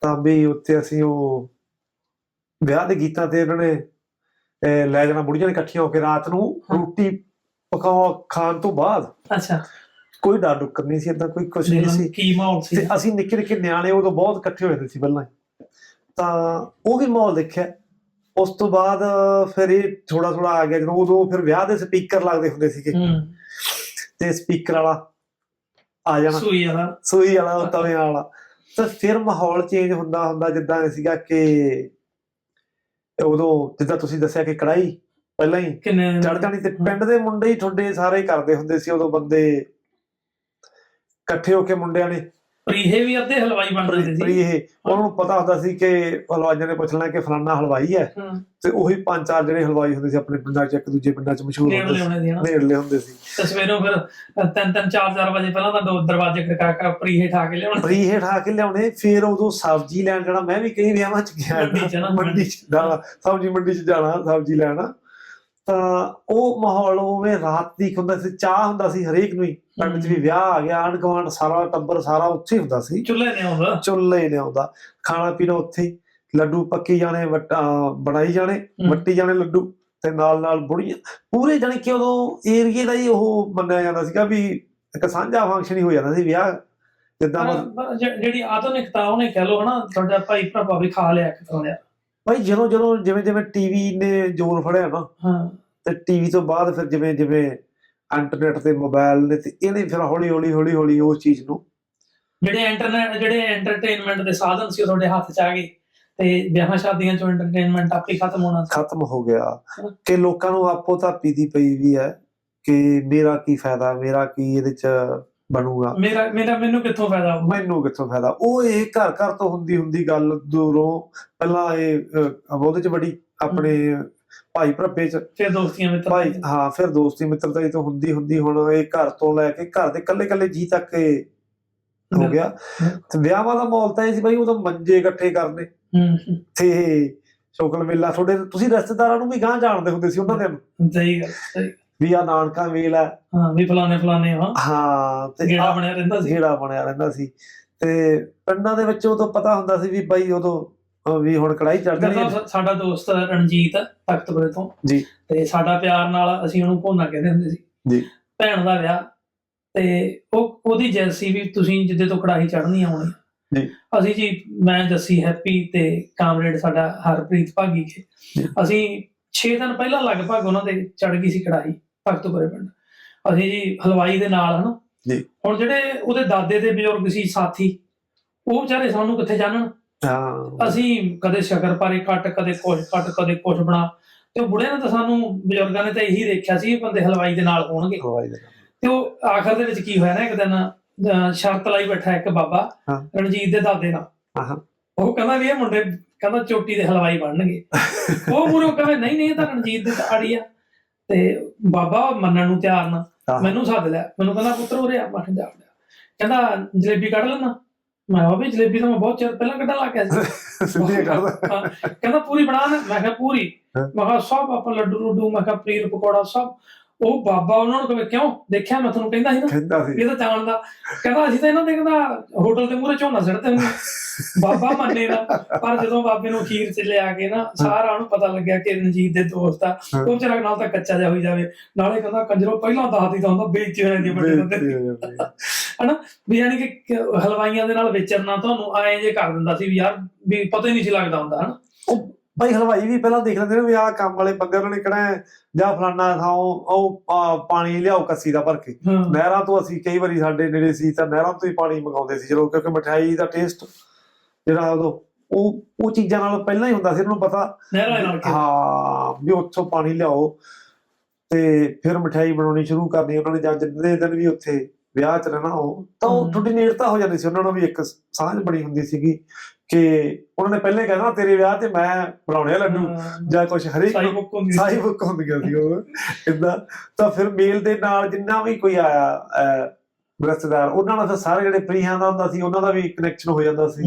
ਤਾਂ ਵੀ ਉੱਥੇ ਅਸੀਂ ਉਹ ਵਿਆਹ ਦੇ ਗੀਤਾਂ ਤੇ ਉਹਨਾਂ ਨੇ ਲੈ ਜਾਣਾ ਬੁੜੀਆਂ ਨੇ ਇਕੱਠੀਆਂ ਹੋ ਕੇ ਰਾਤ ਨੂੰ। ਰੋਟੀ ਪਕਾਉ ਖਾਣ ਤੋਂ ਬਾਅਦ ਅੱਛਾ। ਕੋਈ ਡਰ ਡੁੱਕਰ ਨਹੀਂ ਸੀ ਏਦਾਂ ਕੋਈ ਕੁਝ ਨਹੀਂ ਸੀ। ਕੀ ਮਾਹੌਲ ਸੀ। ਤੇ ਅਸੀਂ ਨਿੱਕੇ ਨਿੱਕੇ ਨਿਆਣੇ ਉਦੋਂ ਬਹੁਤ ਇਕੱਠੇ ਹੋਏ ਸੀ ਪਹਿਲਾਂ। ਤਾਂ ਉਹ ਵੀ ਮਾਹੌਲ ਦੇਖਿਆ। ਉਸ ਤੋਂ ਬਾਅਦ ਫਿਰ ਇਹ ਥੋੜਾ ਥੋੜਾ ਆ ਗਿਆ ਜਦੋਂ ਉਦੋਂ ਫਿਰ ਵਿਆਹ ਦੇ ਸਪੀਕਰ ਲੱਗਦੇ ਹੁੰਦੇ ਸੀਗੇ। ਤੇ ਸਪੀਕਰ ਵਾਲਾ ਆ ਜਾਣਾ। ਸੂਈ ਵਾਲਾ ਸੂਈ ਵਾਲਾ ਉਹ ਤਵੇ ਵਾਲਾ ਤਾਂ ਫਿਰ ਮਾਹੌਲ ਚੇਂਜ ਹੁੰਦਾ ਹੁੰਦਾ ਜਿੱਦਾਂ ਇਹ ਸੀਗਾ ਕਿ ਉਦੋਂ ਜਿੱਦਾਂ ਤੁਸੀਂ ਦੱਸਿਆ ਕਿ ਕੜਾਈ ਪਹਿਲਾਂ ਹੀ ਚੜ ਜਾਣੀ ਤੇ ਪਿੰਡ ਦੇ ਮੁੰਡੇ ਹੀ ਤੁਹਾਡੇ ਸਾਰੇ ਕਰਦੇ ਹੁੰਦੇ ਸੀ ਉਦੋਂ ਬੰਦੇ ਇਕੱਠੇ ਹੋ ਕੇ ਮੁੰਡਿਆਂ ਨੇ ਪ੍ਰੀਹੇ ਵੀ ਅੱਧੇ ਹਲਵਾਈ ਬਣ ਰਹੇ ਸੀ। ਇਹ ਉਹਨਾਂ ਨੂੰ ਪਤਾ ਹੁੰਦਾ ਸੀ ਕਿ ਹਲਵਾਈਆਂ ਨੇ ਪੁੱਛ ਲੈਣਾ ਕਿ ਫਲਾਨਾ ਹਲਵਾਈ ਹੈ। ਤੇ ਉਹੀ ਪੰਜ ਚਾਰ ਜਿਹੜੇ ਹਲਵਾਈ ਹੁੰਦੇ ਸੀ ਆਪਣੇ ਪਿੰਡਾਂ 'ਚ ਇੱਕ ਦੂਜੇ ਪਿੰਡਾਂ 'ਚ ਮਸ਼ਹੂਰ ਹੁੰਦੇ ਸੀ। ਨੇੜਲੇ ਹੁੰਦੇ ਸੀ। ਤੇ ਸਵੇਰੋਂ ਫਿਰ ਤਿੰਨ ਤਿੰਨ ਚਾਰ ਚਾਰ ਵਜੇ ਪਹਿਲਾਂ ਤਾਂ ਦੋ ਦਰਵਾਜ਼ੇ ਖੜਕਾ ਕੇ ਪ੍ਰੀਹੇ ਠਾ ਕੇ ਲਿਆਉਣੇ। ਫਰੀ ਹੇਠ ਆ ਕੇ ਲਿਆਉਣੇ ਫਿਰ ਉਦੋਂ ਸਬਜ਼ੀ ਲੈਣ ਜਾਣਾ। ਮੈਂ ਵੀ ਕਈ ਵਿਆਹਾਂ 'ਚ ਗਿਆ ਮੰਡੀ 'ਚ ਨਾ। ਮੰਡੀ 'ਚ ਜਾਣਾ ਸਬਜ਼ੀ ਮੰਡੀ 'ਚ ਜਾਣਾ ਸਬਜ਼ੀ ਲੈਣਾ। ਤਾਂ ਉਹ ਮਾਹੌਲ ਉਵੇਂ ਰਾਤ ਦੀ ਹੁੰਦਾ ਸੀ ਚਾਹ ਹੁੰਦਾ ਸੀ ਹਰੇਕ ਨੂੰ ਹੀ। ਪਿੰਡ 'ਚ ਵੀ ਵਿਆਹ ਆ ਗਿਆ ਆਂਢ ਗੁਆਂਢ ਸਾਰਾ ਟੱਬਰ ਸਾਰਾ ਉੱਥੇ ਹੁੰਦਾ ਸੀ। ਚੁੱਲ੍ਹੇ ਨੇ ਆਉਂਦਾ? ਚੁੱਲ੍ਹੇ ਨੇ ਆਉਂਦਾ। ਖਾਣਾ ਪੀਣਾ ਉੱਥੇ ਲੱਡੂ ਪੱਕੀ ਜਾਣੇ ਬਣਾਈ ਜਾਣੇ। ਵੱਟੀ ਜਾਣੇ ਲੱਡੂ ਤੇ ਨਾਲ ਨਾਲ ਬੁੜੀਆਂ। ਪੂਰੇ ਜਾਣੀ ਕਿ ਉਦੋਂ ਏਰੀਏ ਦਾ ਹੀ ਉਹ ਮੰਨਿਆ ਜਾਂਦਾ ਸੀਗਾ ਵੀ ਇੱਕ ਸਾਂਝਾ ਫੰਕਸ਼ਨ ਹੀ ਹੋ ਜਾਂਦਾ ਸੀ ਵਿਆਹ। ਜਿੱਦਾਂ ਜਿਹੜੀ ਆਧੁਨਿਕਤਾ ਉਹਨੇ ਕਹਿ ਲੋ ਹਨਾ ਤੁਹਾਡਾ ਭਾਈ ਭਰਾਵਾ ਵੀ ਖਾ ਲਿਆ ਇੱਕ ਤਰ੍ਹਾਂ ਦਾ ਭਾਈ ਜਦੋਂ ਜਦੋਂ ਜਿਵੇਂ ਜਿਵੇਂ ਟੀਵੀ ਨੇ ਜ਼ੋਰ ਫੜਿਆ ਨਾ ਹਾਂ। ਤੇ ਟੀਵੀ ਤੋਂ ਬਾਅਦ ਫਿਰ ਜਿਵੇਂ ਜਿਵੇਂ ਇੰਟਰਨੈਟ ਤੇ ਮੋਬਾਈਲ ਨੇ ਤੇ ਇਹਨੇ ਫਿਰ ਹੌਲੀ ਹੌਲੀ ਹੌਲੀ ਹੌਲੀ ਉਸ ਚੀਜ਼ ਨੂੰ ਜਿਹੜੇ ਇੰਟਰਨੈਟ ਜਿਹੜੇ ਐਂਟਰਟੇਨਮੈਂਟ ਦੇ ਸਾਧਨ ਸੀ ਉਹ ਤੁਹਾਡੇ ਹੱਥ 'ਚ ਆ ਗਏ ਤੇ ਵਿਆਹਾਂ ਸ਼ਾਦੀਆਂ 'ਚੋਂ ਐਂਟਰਟੇਨਮੈਂਟ ਆਪੇ ਖਤਮ ਹੋਣਾ ਖਤਮ ਹੋ ਗਿਆ। ਕਿ ਲੋਕਾਂ ਨੂੰ ਆਪੋ ਧਾਪੀ ਦੀ ਪਈ ਵੀ ਹੈ ਕਿ ਮੇਰਾ ਕੀ ਫਾਇਦਾ ਮੇਰਾ ਕੀ ਇਹਦੇ ਚ ਬਣੂਗਾ? ਮੇਰਾ ਮੇਰਾ ਮੈਨੂੰ ਕਿੱਥੋਂ ਫਾਇਦਾ ਹੋਊ? ਮੈਨੂੰ ਕਿੱਥੋਂ ਫਾਇਦਾ? ਉਹ ਇਹ ਘਰ ਘਰ ਤੋਂ ਹੁੰਦੀ ਹੁੰਦੀ ਗੱਲ ਦੂਰੋਂ ਪਹਿਲਾਂ ਇਹ ਉਹਦੇ ਚ ਬੜੀ ਆਪਣੇ ਭਾਈ ਭਰਪੇ ਚ ਫਿਰ ਦੋਸਤੀਆਂ ਭਾਈ ਮਿੱਤਰਾਂ ਹਾਂ ਫਿਰ ਦੋਸਤੀ ਮਿੱਤਰਤਾ ਹੀ ਤੋਂ ਹੁੰਦੀ ਹੁੰਦੀ ਹੁਣ ਇਹ ਘਰ ਤੋਂ ਲੈ ਕੇ ਘਰ ਦੇ ਕੱਲੇ ਕੱਲੇ ਜੀ ਤੱਕ ਇਹ ਹੋ ਗਿਆ। ਤੇ ਵਿਆਹਾਂ ਦਾ ਮਾਹੌਲ ਤਾਂ ਇਹ ਸੀ ਭਾਈ ਉਦੋਂ ਮੰਜੇ ਇਕੱਠੇ ਕਰਨੇ। ਹੂੰ ਤੇ ਸ਼ੁਕਲ ਮੇਲਾ ਤੁਹਾਡੇ ਤੁਸੀਂ ਰਿਸ਼ਤੇਦਾਰਾਂ ਨੂੰ ਵੀ ਗਾਂ ਜਾਣਦੇ ਹੁੰਦੇ ਸੀ ਉਹਨਾਂ ਦੇ ਸਹੀ ਗੱਲ ਸਹੀ। ਵੀ ਆ ਨਾਨਕਾ ਮੇਲ ਹੈ। ਵੀ ਫਲਾਣੇ ਫਲਾਣੇ ਹਾਂ ਹਾਂ ਤੇ ਗੇੜਾ ਆਹ ਬਣਿਆ ਰਹਿੰਦਾ ਸੀ। ਜਿਹੜਾ ਬਣਿਆ ਰਹਿੰਦਾ ਸੀ। ਤੇ ਪਿੰਡਾਂ ਦੇ ਵਿੱਚ ਉਦੋਂ ਪਤਾ ਹੁੰਦਾ ਸੀ ਵੀ ਭਾਈ ਉਦੋਂ ਵੀ ਹੁਣ ਕੜਾਈ ਚੜ ਜਾਣੀ ਹੈ। ਸਾਡਾ ਦੋਸਤ ਰਣਜੀਤ ਤਖਤਪੁਰੇ ਤੋਂ ਜੀ। ਤੇ ਸਾਡਾ ਪਿਆਰ ਨਾਲ ਅਸੀਂ ਉਹਨੂੰ ਭੋਨਾ ਕਹਿੰਦੇ ਹੁੰਦੇ ਸੀ ਜੀ। ਭੈਣ ਦਾ ਵਿਆਹ ਤੇ ਉਹ ਉਹਦੀ ਜੈਸੀ ਵੀ ਤੁਸੀਂ ਜਿੱਦੇ ਤੋਂ ਕੜਾਹੀ ਚੜ੍ਹਨੀ ਆਉਣੀ ਜੀ। ਅਸੀਂ ਜੀ ਮੈਂ ਜੱਸੀ ਹੈਪੀ ਤੇ ਕਾਮਰੇਡ ਸਾਡਾ ਹਰਪ੍ਰੀਤ ਭਾਗੀ ਕੇ ਜੀ। ਅਸੀਂ 6 ਦਿਨ ਪਹਿਲਾਂ ਲਗਭਗ ਉਹਨਾਂ ਦੇ ਚੜ ਗਈ ਸੀ ਕੜਾਹੀ ਤਖਤਪੁਰੇ ਪਿੰਡ ਅਸੀਂ ਜੀ ਹਲਵਾਈ ਦੇ ਨਾਲ ਹਨਾ ਜੀ। ਹੁਣ ਜਿਹੜੇ ਉਹਦੇ ਦਾਦੇ ਦੇ ਬਜ਼ੁਰਗ ਸੀ ਸਾਥੀ ਉਹ ਵਿਚਾਰੇ ਸਾਨੂੰ ਕਿੱਥੇ ਜਾਣਨ ਹਾਂ ਅਸੀਂ ਕਦੇ ਸ਼ਕਰ ਪਾਰੇ ਕੱਟ ਕਦੇ ਕੁਛ ਕੱਟ ਕਦੇ ਕੁਛ ਬਣਾ ਤੇ ਬੁੜਿਆਂ ਨੇ ਤਾਂ ਸਾਨੂੰ ਬਜ਼ੁਰਗਾਂ ਨੇ ਤਾਂ ਇਹੀ ਦੇਖਿਆ ਸੀ ਇਹ ਬੰਦੇ ਹਲਵਾਈ ਦੇ ਨਾਲ ਹੋਣਗੇ ਹਲਵਾਈ ਦੇ ਨਾਲ। ਤੇ ਉਹ ਆਖਰ ਦੇ ਵਿੱਚ ਕੀ ਹੋਇਆ ਨਾ ਇੱਕ ਦਿਨ ਸ਼ਰਤ ਲਾਈ ਬੈਠਾ ਇੱਕ ਬਾਬਾ। ਰਣਜੀਤ ਦੇ ਦਾਦੇ ਨਾਲ। ਉਹ ਕਹਿੰਦਾ ਵੀ ਇਹ ਮੁੰਡੇ ਕਹਿੰਦਾ ਚੋਟੀ ਦੇ ਹਲਵਾਈ ਬਣਨਗੇ ਉਹ ਮੂਰੇ ਕਹਿੰਦੇ ਨਹੀਂ ਨਹੀਂ ਤਾਂ ਰਣਜੀਤ ਦੇ ਆੜੀ ਆ ਤੇ ਬਾਬਾ ਮੰਨਣ ਨੂੰ ਤਿਆਰ ਨਾ। ਮੈਨੂੰ ਸੱਦ ਲਿਆ ਮੈਨੂੰ ਕਹਿੰਦਾ ਪੁੱਤਰ ਉਰੇ ਆ ਮੈਂ ਜਾ। ਕਹਿੰਦਾ ਜਲੇਬੀ ਕੱਢ ਲੈਣਾ ਮੈਂ ਕਿਹਾ ਵੀ ਜਲੇਬੀ ਤਾਂ ਮੈਂ ਬਹੁਤ ਚਿਰ ਪਹਿਲਾਂ ਕੱਢਣ ਲੱਗ ਗਿਆ ਸੀ। ਸਿੱਧੀ ਕਰਦਾ ਹਾਂ, ਕਹਿੰਦਾ ਪੂਰੀ ਬਣਾ ਨਾ ਮੈਂ ਕਿਹਾ ਪੂਰੀ। ਮੈਂ ਕਿਹਾ ਸਭ ਆਪਾਂ ਲੱਡੂ ਲੁੱਡੂ ਮੈਂ ਕਿਹਾ ਪਨੀਰ ਪਕੌੜਾ ਸਭ। ਉਹ ਬਾਬਾ ਉਹਨਾਂ ਨੂੰ ਕਹੇ ਕਿਉਂ? ਦੇਖਿਆ ਮੈਂ ਤੁਹਾਨੂੰ ਕਹਿੰਦਾ ਸੀ ਨਾ। ਕਹਿੰਦਾ ਸੀ। ਇਹ ਤਾਂ ਜਾਣਦਾ ਕਹਿੰਦਾ ਅਸੀਂ ਤਾਂ ਇਹਨਾਂ ਦੇ ਕਹਿੰਦਾ ਹੋਟਲ ਦੇ ਮੂਹਰੇ ਝੋਨਾ ਸਿੱਟਦੇ ਹੁੰਦੇ ਬਾਬਾ ਮੰਨੇ ਨਾ। ਪਰ ਜਦੋਂ ਬਾਬੇ ਨੂੰ ਖੀਰ ਚ ਲਿਆ ਕੇ ਨਾ ਸਾਰਾ ਉਹਨੂੰ ਪਤਾ ਲੱਗਿਆ ਕਿ ਰਣਜੀਤ ਦੇ ਦੋਸਤ ਆ। ਉਹ ਵਿਚਾਰਾ ਨਾਲ ਤਾਂ ਕੱਚਾ ਜਿਹਾ ਹੋਈ ਜਾਵੇ। ਨਾਲੇ ਕਹਿੰਦਾ ਕੰਜਰੋ ਪਹਿਲਾਂ ਦੱਸਦੀ ਤਾਂ ਹੁੰਦਾ ਬੇਇੱਜ਼ਤੀ ਹੋ ਜਾਂਦੀ ਵੱਡੇ ਬੰਦੇ ਦੀ। ਬੇਇੱਜ਼ਤੀ ਹੋ ਜਾਂਦੀ ਹੈ। ਵੀ ਯਾਨੀ ਕਿ ਕ- ਹਲਵਾਈਆਂ ਦੇ ਨਾਲ ਵਿਚਰਨਾ ਤੁਹਾਨੂੰ ਐਂ ਜੇ ਕਰ ਦਿੰਦਾ ਸੀ ਵੀ ਯਾਰ ਵੀ ਪਤਾ ਹੀ ਨਹੀਂ ਸੀ ਲੱਗਦਾ ਹੁੰਦਾ ਹਨਾ? ਭਾਈ ਹਲਵਾਈ ਵੀ ਪਹਿਲਾਂ ਦੇਖ ਲੈਂਦੇ ਨੇ ਵੀ ਆਹ ਕੰਮ ਵਾਲੇ ਬੰਦੇ ਉਹਨਾਂ ਨੇ ਕਿਹੜਾ ਜਾਂ ਫਲਾਨਾ ਥਾਂ ਉਹ ਪਾਣੀ ਲਿਆਓ ਕੱਸੀ ਦਾ ਭਰ ਕੇ। ਨਹਿਰਾਂ ਤੋਂ ਅਸੀਂ ਕਈ ਵਾਰੀ ਸਾਡੇ ਨੇੜੇ ਸੀ ਤਾਂ ਨਹਿਰਾਂ ਤੋਂ ਹੀ ਪਾਣੀ ਮੰਗਾਉਂਦੇ ਸੀ ਚਲੋ ਕਿਉਂਕਿ ਮਠਿਆਈ ਦਾ ਟੇਸਟ ਜਿਹੜਾ ਉਦੋਂ ਉਹ ਉਹ ਚੀਜ਼ਾਂ ਨਾਲ ਪਹਿਲਾਂ ਹੀ ਹੁੰਦਾ ਸੀ ਉਹਨਾਂ ਨੂੰ ਪਤਾ। ਨਹਿਰਾਂ ਨਾਲ ਹਾਂ ਵੀ ਉੱਥੋਂ ਪਾਣੀ ਲਿਆਓ ਤੇ ਫਿਰ ਮਠਿਆਈ ਬਣਾਉਣੀ ਸ਼ੁਰੂ ਕਰਨੀ ਉਹਨਾਂ ਨੇ ਜਾਂ ਜਿੰਨੇ ਦਿਨ ਵੀ ਉੱਥੇ ਵਿਆਹ ਚ ਰਹਿਣਾ ਉਹ ਤਾਂ ਉਹ। ਥੋੜੀ ਨੇੜਤਾ ਹੋ ਜਾਂਦੀ ਸੀ ਉਹਨਾਂ ਨੂੰ ਵੀ ਇੱਕ ਸਾਂਝ ਬਣੀ ਹੁੰਦੀ ਸੀਗੀ। ਕਿ ਉਹਨਾਂ ਨੇ ਪਹਿਲੇ ਕਹਿਣਾ ਤੇਰੇ ਵਿਆਹ ਤੇ ਮੈਂ ਬਣਾਉਣੇ ਆ ਲੱਡੂ ਜਾਂ ਕੁਝ ਹਰੇਕ ਸਾਈ ਬੁੱਕ ਹੁੰਦੀ। ਸਾਈ ਬੁੱਕ ਹੁੰਦੀਆਂ ਸੀ ਉਹ। ਇਦਾਂ ਤਾਂ ਫਿਰ ਮੇਲ ਦੇ ਨਾਲ ਜਿੰਨਾ ਵੀ ਕੋਈ ਆਇਆ ਰਿਸ਼ਤੇਦਾਰ ਉਹਨਾਂ ਨਾਲ ਤਾਂ ਸਾਰੇ ਜਿਹੜੇ ਪ੍ਰੀਹਾਂ ਦਾ ਹੁੰਦਾ ਸੀ ਉਹਨਾਂ ਦਾ ਵੀ ਕਨੈਕਸ਼ਨ ਹੋ ਜਾਂਦਾ ਸੀ।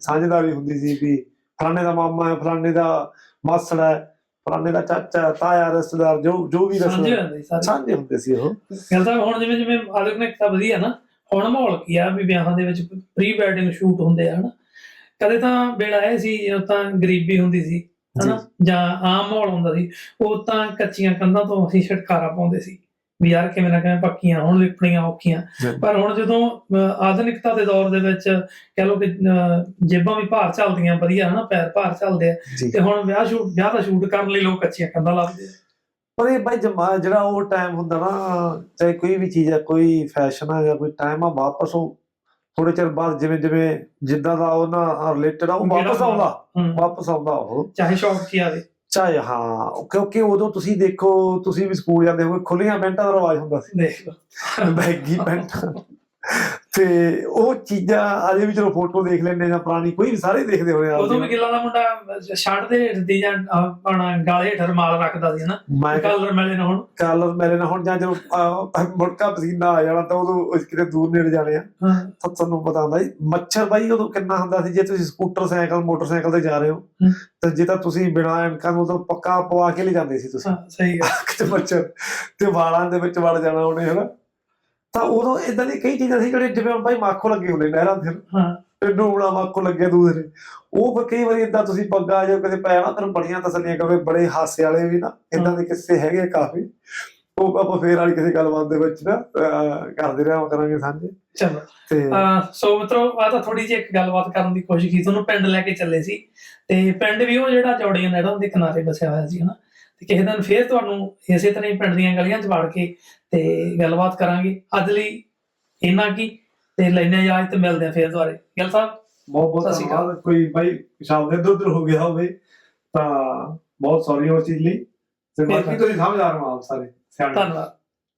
ਸਾਂਝੇਦਾਰੀ ਹੁੰਦੀ ਸੀ ਵੀ ਫਲਾਣੇ ਦਾ ਮਾਮਾ ਹੈ ਫਲਾਣੇ ਦਾ ਮਾਸੜ ਹੈ ਫਲਾਣੇ ਦਾ ਚਾਚਾ ਤਾਇਆ ਰਿਸ਼ਤੇਦਾਰ ਜੋ ਜੋ ਵੀ ਰਿਸ਼ਤੇਦਾਰ ਸਾਂਝੇ ਹੁੰਦੇ ਸੀ ਉਹ। ਗੱਲ ਤਾਂ ਹੁਣ ਜਿਵੇਂ ਜਿਵੇਂ ਆਧੁਨਿਕਤਾ ਵਧੀਆ ਨਾ ਹੁਣ ਮਾਹੌਲ ਕੀ ਆ ਵੀ ਵਿਆਹਾਂ ਦੇ ਵਿੱਚ ਪ੍ਰੀ ਵੈਡਿੰਗ ਸ਼ੂਟ ਹੁੰਦੇ ਆ ਹਨਾ? ਕਦੇ ਤਾਂ ਵੇਲਾ ਇਹ ਸੀ ਜਦੋਂ ਤਾਂ ਗਰੀਬੀ ਹੁੰਦੀ ਸੀ ਹਨਾ? ਜਾਂ। ਆਮ ਮਾਹੌਲ ਹੁੰਦਾ ਸੀ ਉਹ ਤਾਂ ਕੱਚੀਆਂ ਕੰਧਾਂ ਤੋਂ ਅਸੀਂ ਛਟਕਾਰਾ ਪਾਉਂਦੇ ਸੀ ਵੀ ਯਾਰ ਕਿਵੇਂ ਨਾ ਕਿਵੇਂ ਪੱਕੀਆਂ ਹੁਣ ਲਿਪਣੀਆਂ ਔਖੀਆਂ। ਪਰ ਹੁਣ ਜਦੋਂ ਆਧੁਨਿਕਤਾ ਦੇ ਦੌਰ ਦੇ ਵਿੱਚ ਕਹ ਲਓ ਕਿ ਜੇਬਾਂ ਵੀ ਭਾਰ ਚੱਲਦੀਆਂ ਵਧੀਆ ਹਨਾ? ਪੈਰ ਭਾਰ ਚੱਲਦੇ ਆ ਤੇ ਹੁਣ ਵਿਆਹ ਸ਼ੂਟ ਵਿਆਹ ਦਾ ਸ਼ੂਟ ਕਰਨ ਲਈ ਲੋਕ ਕੱਚੀਆਂ ਕੰਧਾਂ ਲੱਭਦੇ ਆ। ਪਰ ਇਹ ਬਾਈ ਜਿਹੜਾ ਉਹ ਟਾਈਮ ਹੁੰਦਾ ਨਾ ਚਾਹੇ ਕੋਈ ਵੀ ਚੀਜ਼ ਹੈ ਕੋਈ ਫੈਸ਼ਨ ਹੈ ਜਾਂ ਕੋਈ ਟਾਈਮ ਆ ਵਾਪਸ ਉਹ ਥੋੜੇ ਚਿਰ ਬਾਅਦ ਜਿਵੇਂ ਜਿਵੇਂ ਜਿੱਦਾਂ ਦਾ ਉਹਨਾਂ ਰਿਲੇਟਡ ਆ ਉਹ ਵਾਪਸ ਆਉਂਦਾ। ਹੂੰ। ਵਾਪਸ ਆਉਂਦਾ ਉਹ। ਚਾਹੇ ਸ਼ੌਕ ਕੀ ਆਵੇ। ਚਾਹੇ ਹਾਂ ਕਿਉਂਕਿ ਉਦੋਂ ਤੁਸੀਂ ਦੇਖੋ ਤੁਸੀਂ ਵੀ ਸਕੂਲ ਜਾਂਦੇ ਹੋਗੇ ਖੁੱਲੀਆਂ ਪੈਂਟਾਂ ਦਾ ਰਿਵਾਜ ਹੁੰਦਾ ਸੀ। ਦੇਖ ਬੈਗੀ ਪੈਂਟਾਂ। ਤੇ ਉਹ ਚੀਜ਼ਾਂ ਅਜੇ ਵੀ ਚਲੋ ਫੋਟੋ ਦੇਖ ਲੈਂਦੇ ਜਾਂ ਪੁਰਾਣੀ ਕੋਈ ਵੀ ਸਾਰੇ ਦੇਖਦੇ ਹੋਣੇ ਆ ਉਦੋਂ ਵੀ ਗਿੱਲਾਂ ਦਾ ਮੁੰਡਾ ਸ਼ਰਟ ਦੇ ਹੇਠ ਦੀ ਜਾਂ ਆਪਣਾ ਗਾਲੇ ਹੇਠ ਰਮਾਲ ਰੱਖਦਾ ਸੀ ਹਨਾ? ਕਲਰ ਮਿਲੇ ਨਾ ਹੁਣ। ਕਲਰ ਮੇਰੇ ਨਾਲ ਹੁਣ ਜਾਂ ਜਦੋਂ ਮੁੜਕਾ ਪਸੀਨਾ ਆ ਜਾਣਾ ਤਾਂ ਉਦੋਂ ਕਿਤੇ ਦੂਰ ਨੇੜੇ ਜਾਣੇ ਆ। ਤਾਂ ਤੁਹਾਨੂੰ ਪਤਾ ਹੁੰਦਾ ਜੀ ਮੱਛਰ ਬਾਈ ਉਦੋਂ ਕਿੰਨਾ ਹੁੰਦਾ ਸੀ ਜੇ ਤੁਸੀਂ ਸਕੂਟਰ ਸਾਈਕਲ ਮੋਟਰਸਾਈਕਲ ਤੇ ਜਾ ਰਹੇ ਹੋ। ਤਾਂ ਜੇ ਤਾਂ ਤੁਸੀਂ ਬਿਨਾਂ ਐਨਕਾਂ ਨੂੰ ਉਦੋਂ ਪੱਕਾ ਪਵਾ ਕੇ ਲੈ ਜਾਂਦੇ ਸੀ ਤੁਸੀਂ। ਸਹੀ ਗੱਲ। ਕਿਤੇ ਮੱਛਰ ਤੇ ਵਾਲਾਂ ਦੇ ਵਿੱਚ ਵੜ ਜਾਣਾ ਉਹਨੇ ਹਨਾ? ਤਾਂ ਉਦੋਂ ਇਦਾਂ ਦੀ ਕਈ ਚੀਜ਼ਾਂ ਸੀ ਜਿਹੜੇ ਜਿਵੇਂ ਬਾਈ ਮਾਖੋ ਲੱਗੇ ਹੁੰਦੇ ਨਹਿਰਾਂ ਤੇ ਹਾਂ। ਤੇ ਡੂਬਣਾ ਮਾਖੋ ਲੱਗੇ ਦੂਸਰੇ ਉਹ ਫਿਰ ਕਈ ਵਾਰੀ ਇਦਾਂ ਤੁਸੀਂ ਪੱਗਾ ਜੋ ਕਦੇ ਪਾਇਆ ਨਾ ਤੈਨੂੰ ਬੜੀਆਂ ਤਸੱਲੀਆਂ ਕਰੇ ਬੜੇ ਹਾਸੇ ਵਾਲੇ ਵੀ ਨਾ ਇਦਾਂ ਦੇ ਕਿੱਸੇ ਹੈਗੇ ਕਾਫੀ। ਉਹ ਆਪਾਂ ਫੇਰ ਵਾਲੀ ਕਿਸੇ ਗੱਲਬਾਤ ਦੇ ਵਿੱਚ ਨਾ ਕਰਦੇ ਰਿਹਾ ਕਰਾਂਗੇ ਸਾਂਝੇ। ਚਲੋ ਤੇ ਸੋ ਮਿੱਤਰੋ ਆ ਤਾਂ ਥੋੜੀ ਜਿਹੀ ਇੱਕ ਗੱਲਬਾਤ ਕਰਨ ਦੀ ਕੋਸ਼ਿਸ਼ ਕੀਤੀ। ਤੁਹਾਨੂੰ ਪਿੰਡ ਲੈ ਕੇ ਚੱਲੇ ਸੀ। ਤੇ ਪਿੰਡ ਵੀ ਉਹ ਜਿਹੜਾ ਚੌੜੀਆਂ ਨਹਿਰਾਂ ਦੇ ਕਿਨਾਰੇ ਵਸਿਆ ਹੋਇਆ ਸੀ ਹਨਾ? ਤੇ ਕਿਸੇ ਦਿਨ ਫੇਰ ਤੁਹਾਨੂੰ ਇਸੇ ਤਰ੍ਹਾਂ ਹੀ ਪਿੰਡ ਦੀਆਂ ਗਲੀਆਂ 'ਚ ਵੜ ਕੇ ਤੇ ਗੱਲਬਾਤ ਕਰਾਂਗੇ। ਅੱਜ ਲਈ ਇੰਨਾ ਕੀ ਤੇ ਲੈਣੇ ਇਜਾਜ਼ਤ ਤੇ ਮਿਲਦੇ ਆ ਫੇਰ ਦੁਬਾਰੇ। ਗੱਲ ਸਾਹਿਬ ਬਹੁਤ ਬਹੁਤ। ਧੰਨਵਾਦ। ਕੋਈ ਬਾਈ ਸ਼ਬਦ ਇੱਧਰ ਉੱਧਰ ਹੋ ਗਿਆ ਹੋਵੇ ਤਾਂ ਬਹੁਤ ਸੌਰੀ ਉਸ ਚੀਜ਼ ਲਈ। ਠੀਕ ਬਾਕੀ। ਤੁਸੀਂ ਸਮਝ ਆ ਰਹੇ ਹੋ ਆਪ ਸਾਰੇ ਧੰਨਵਾਦ।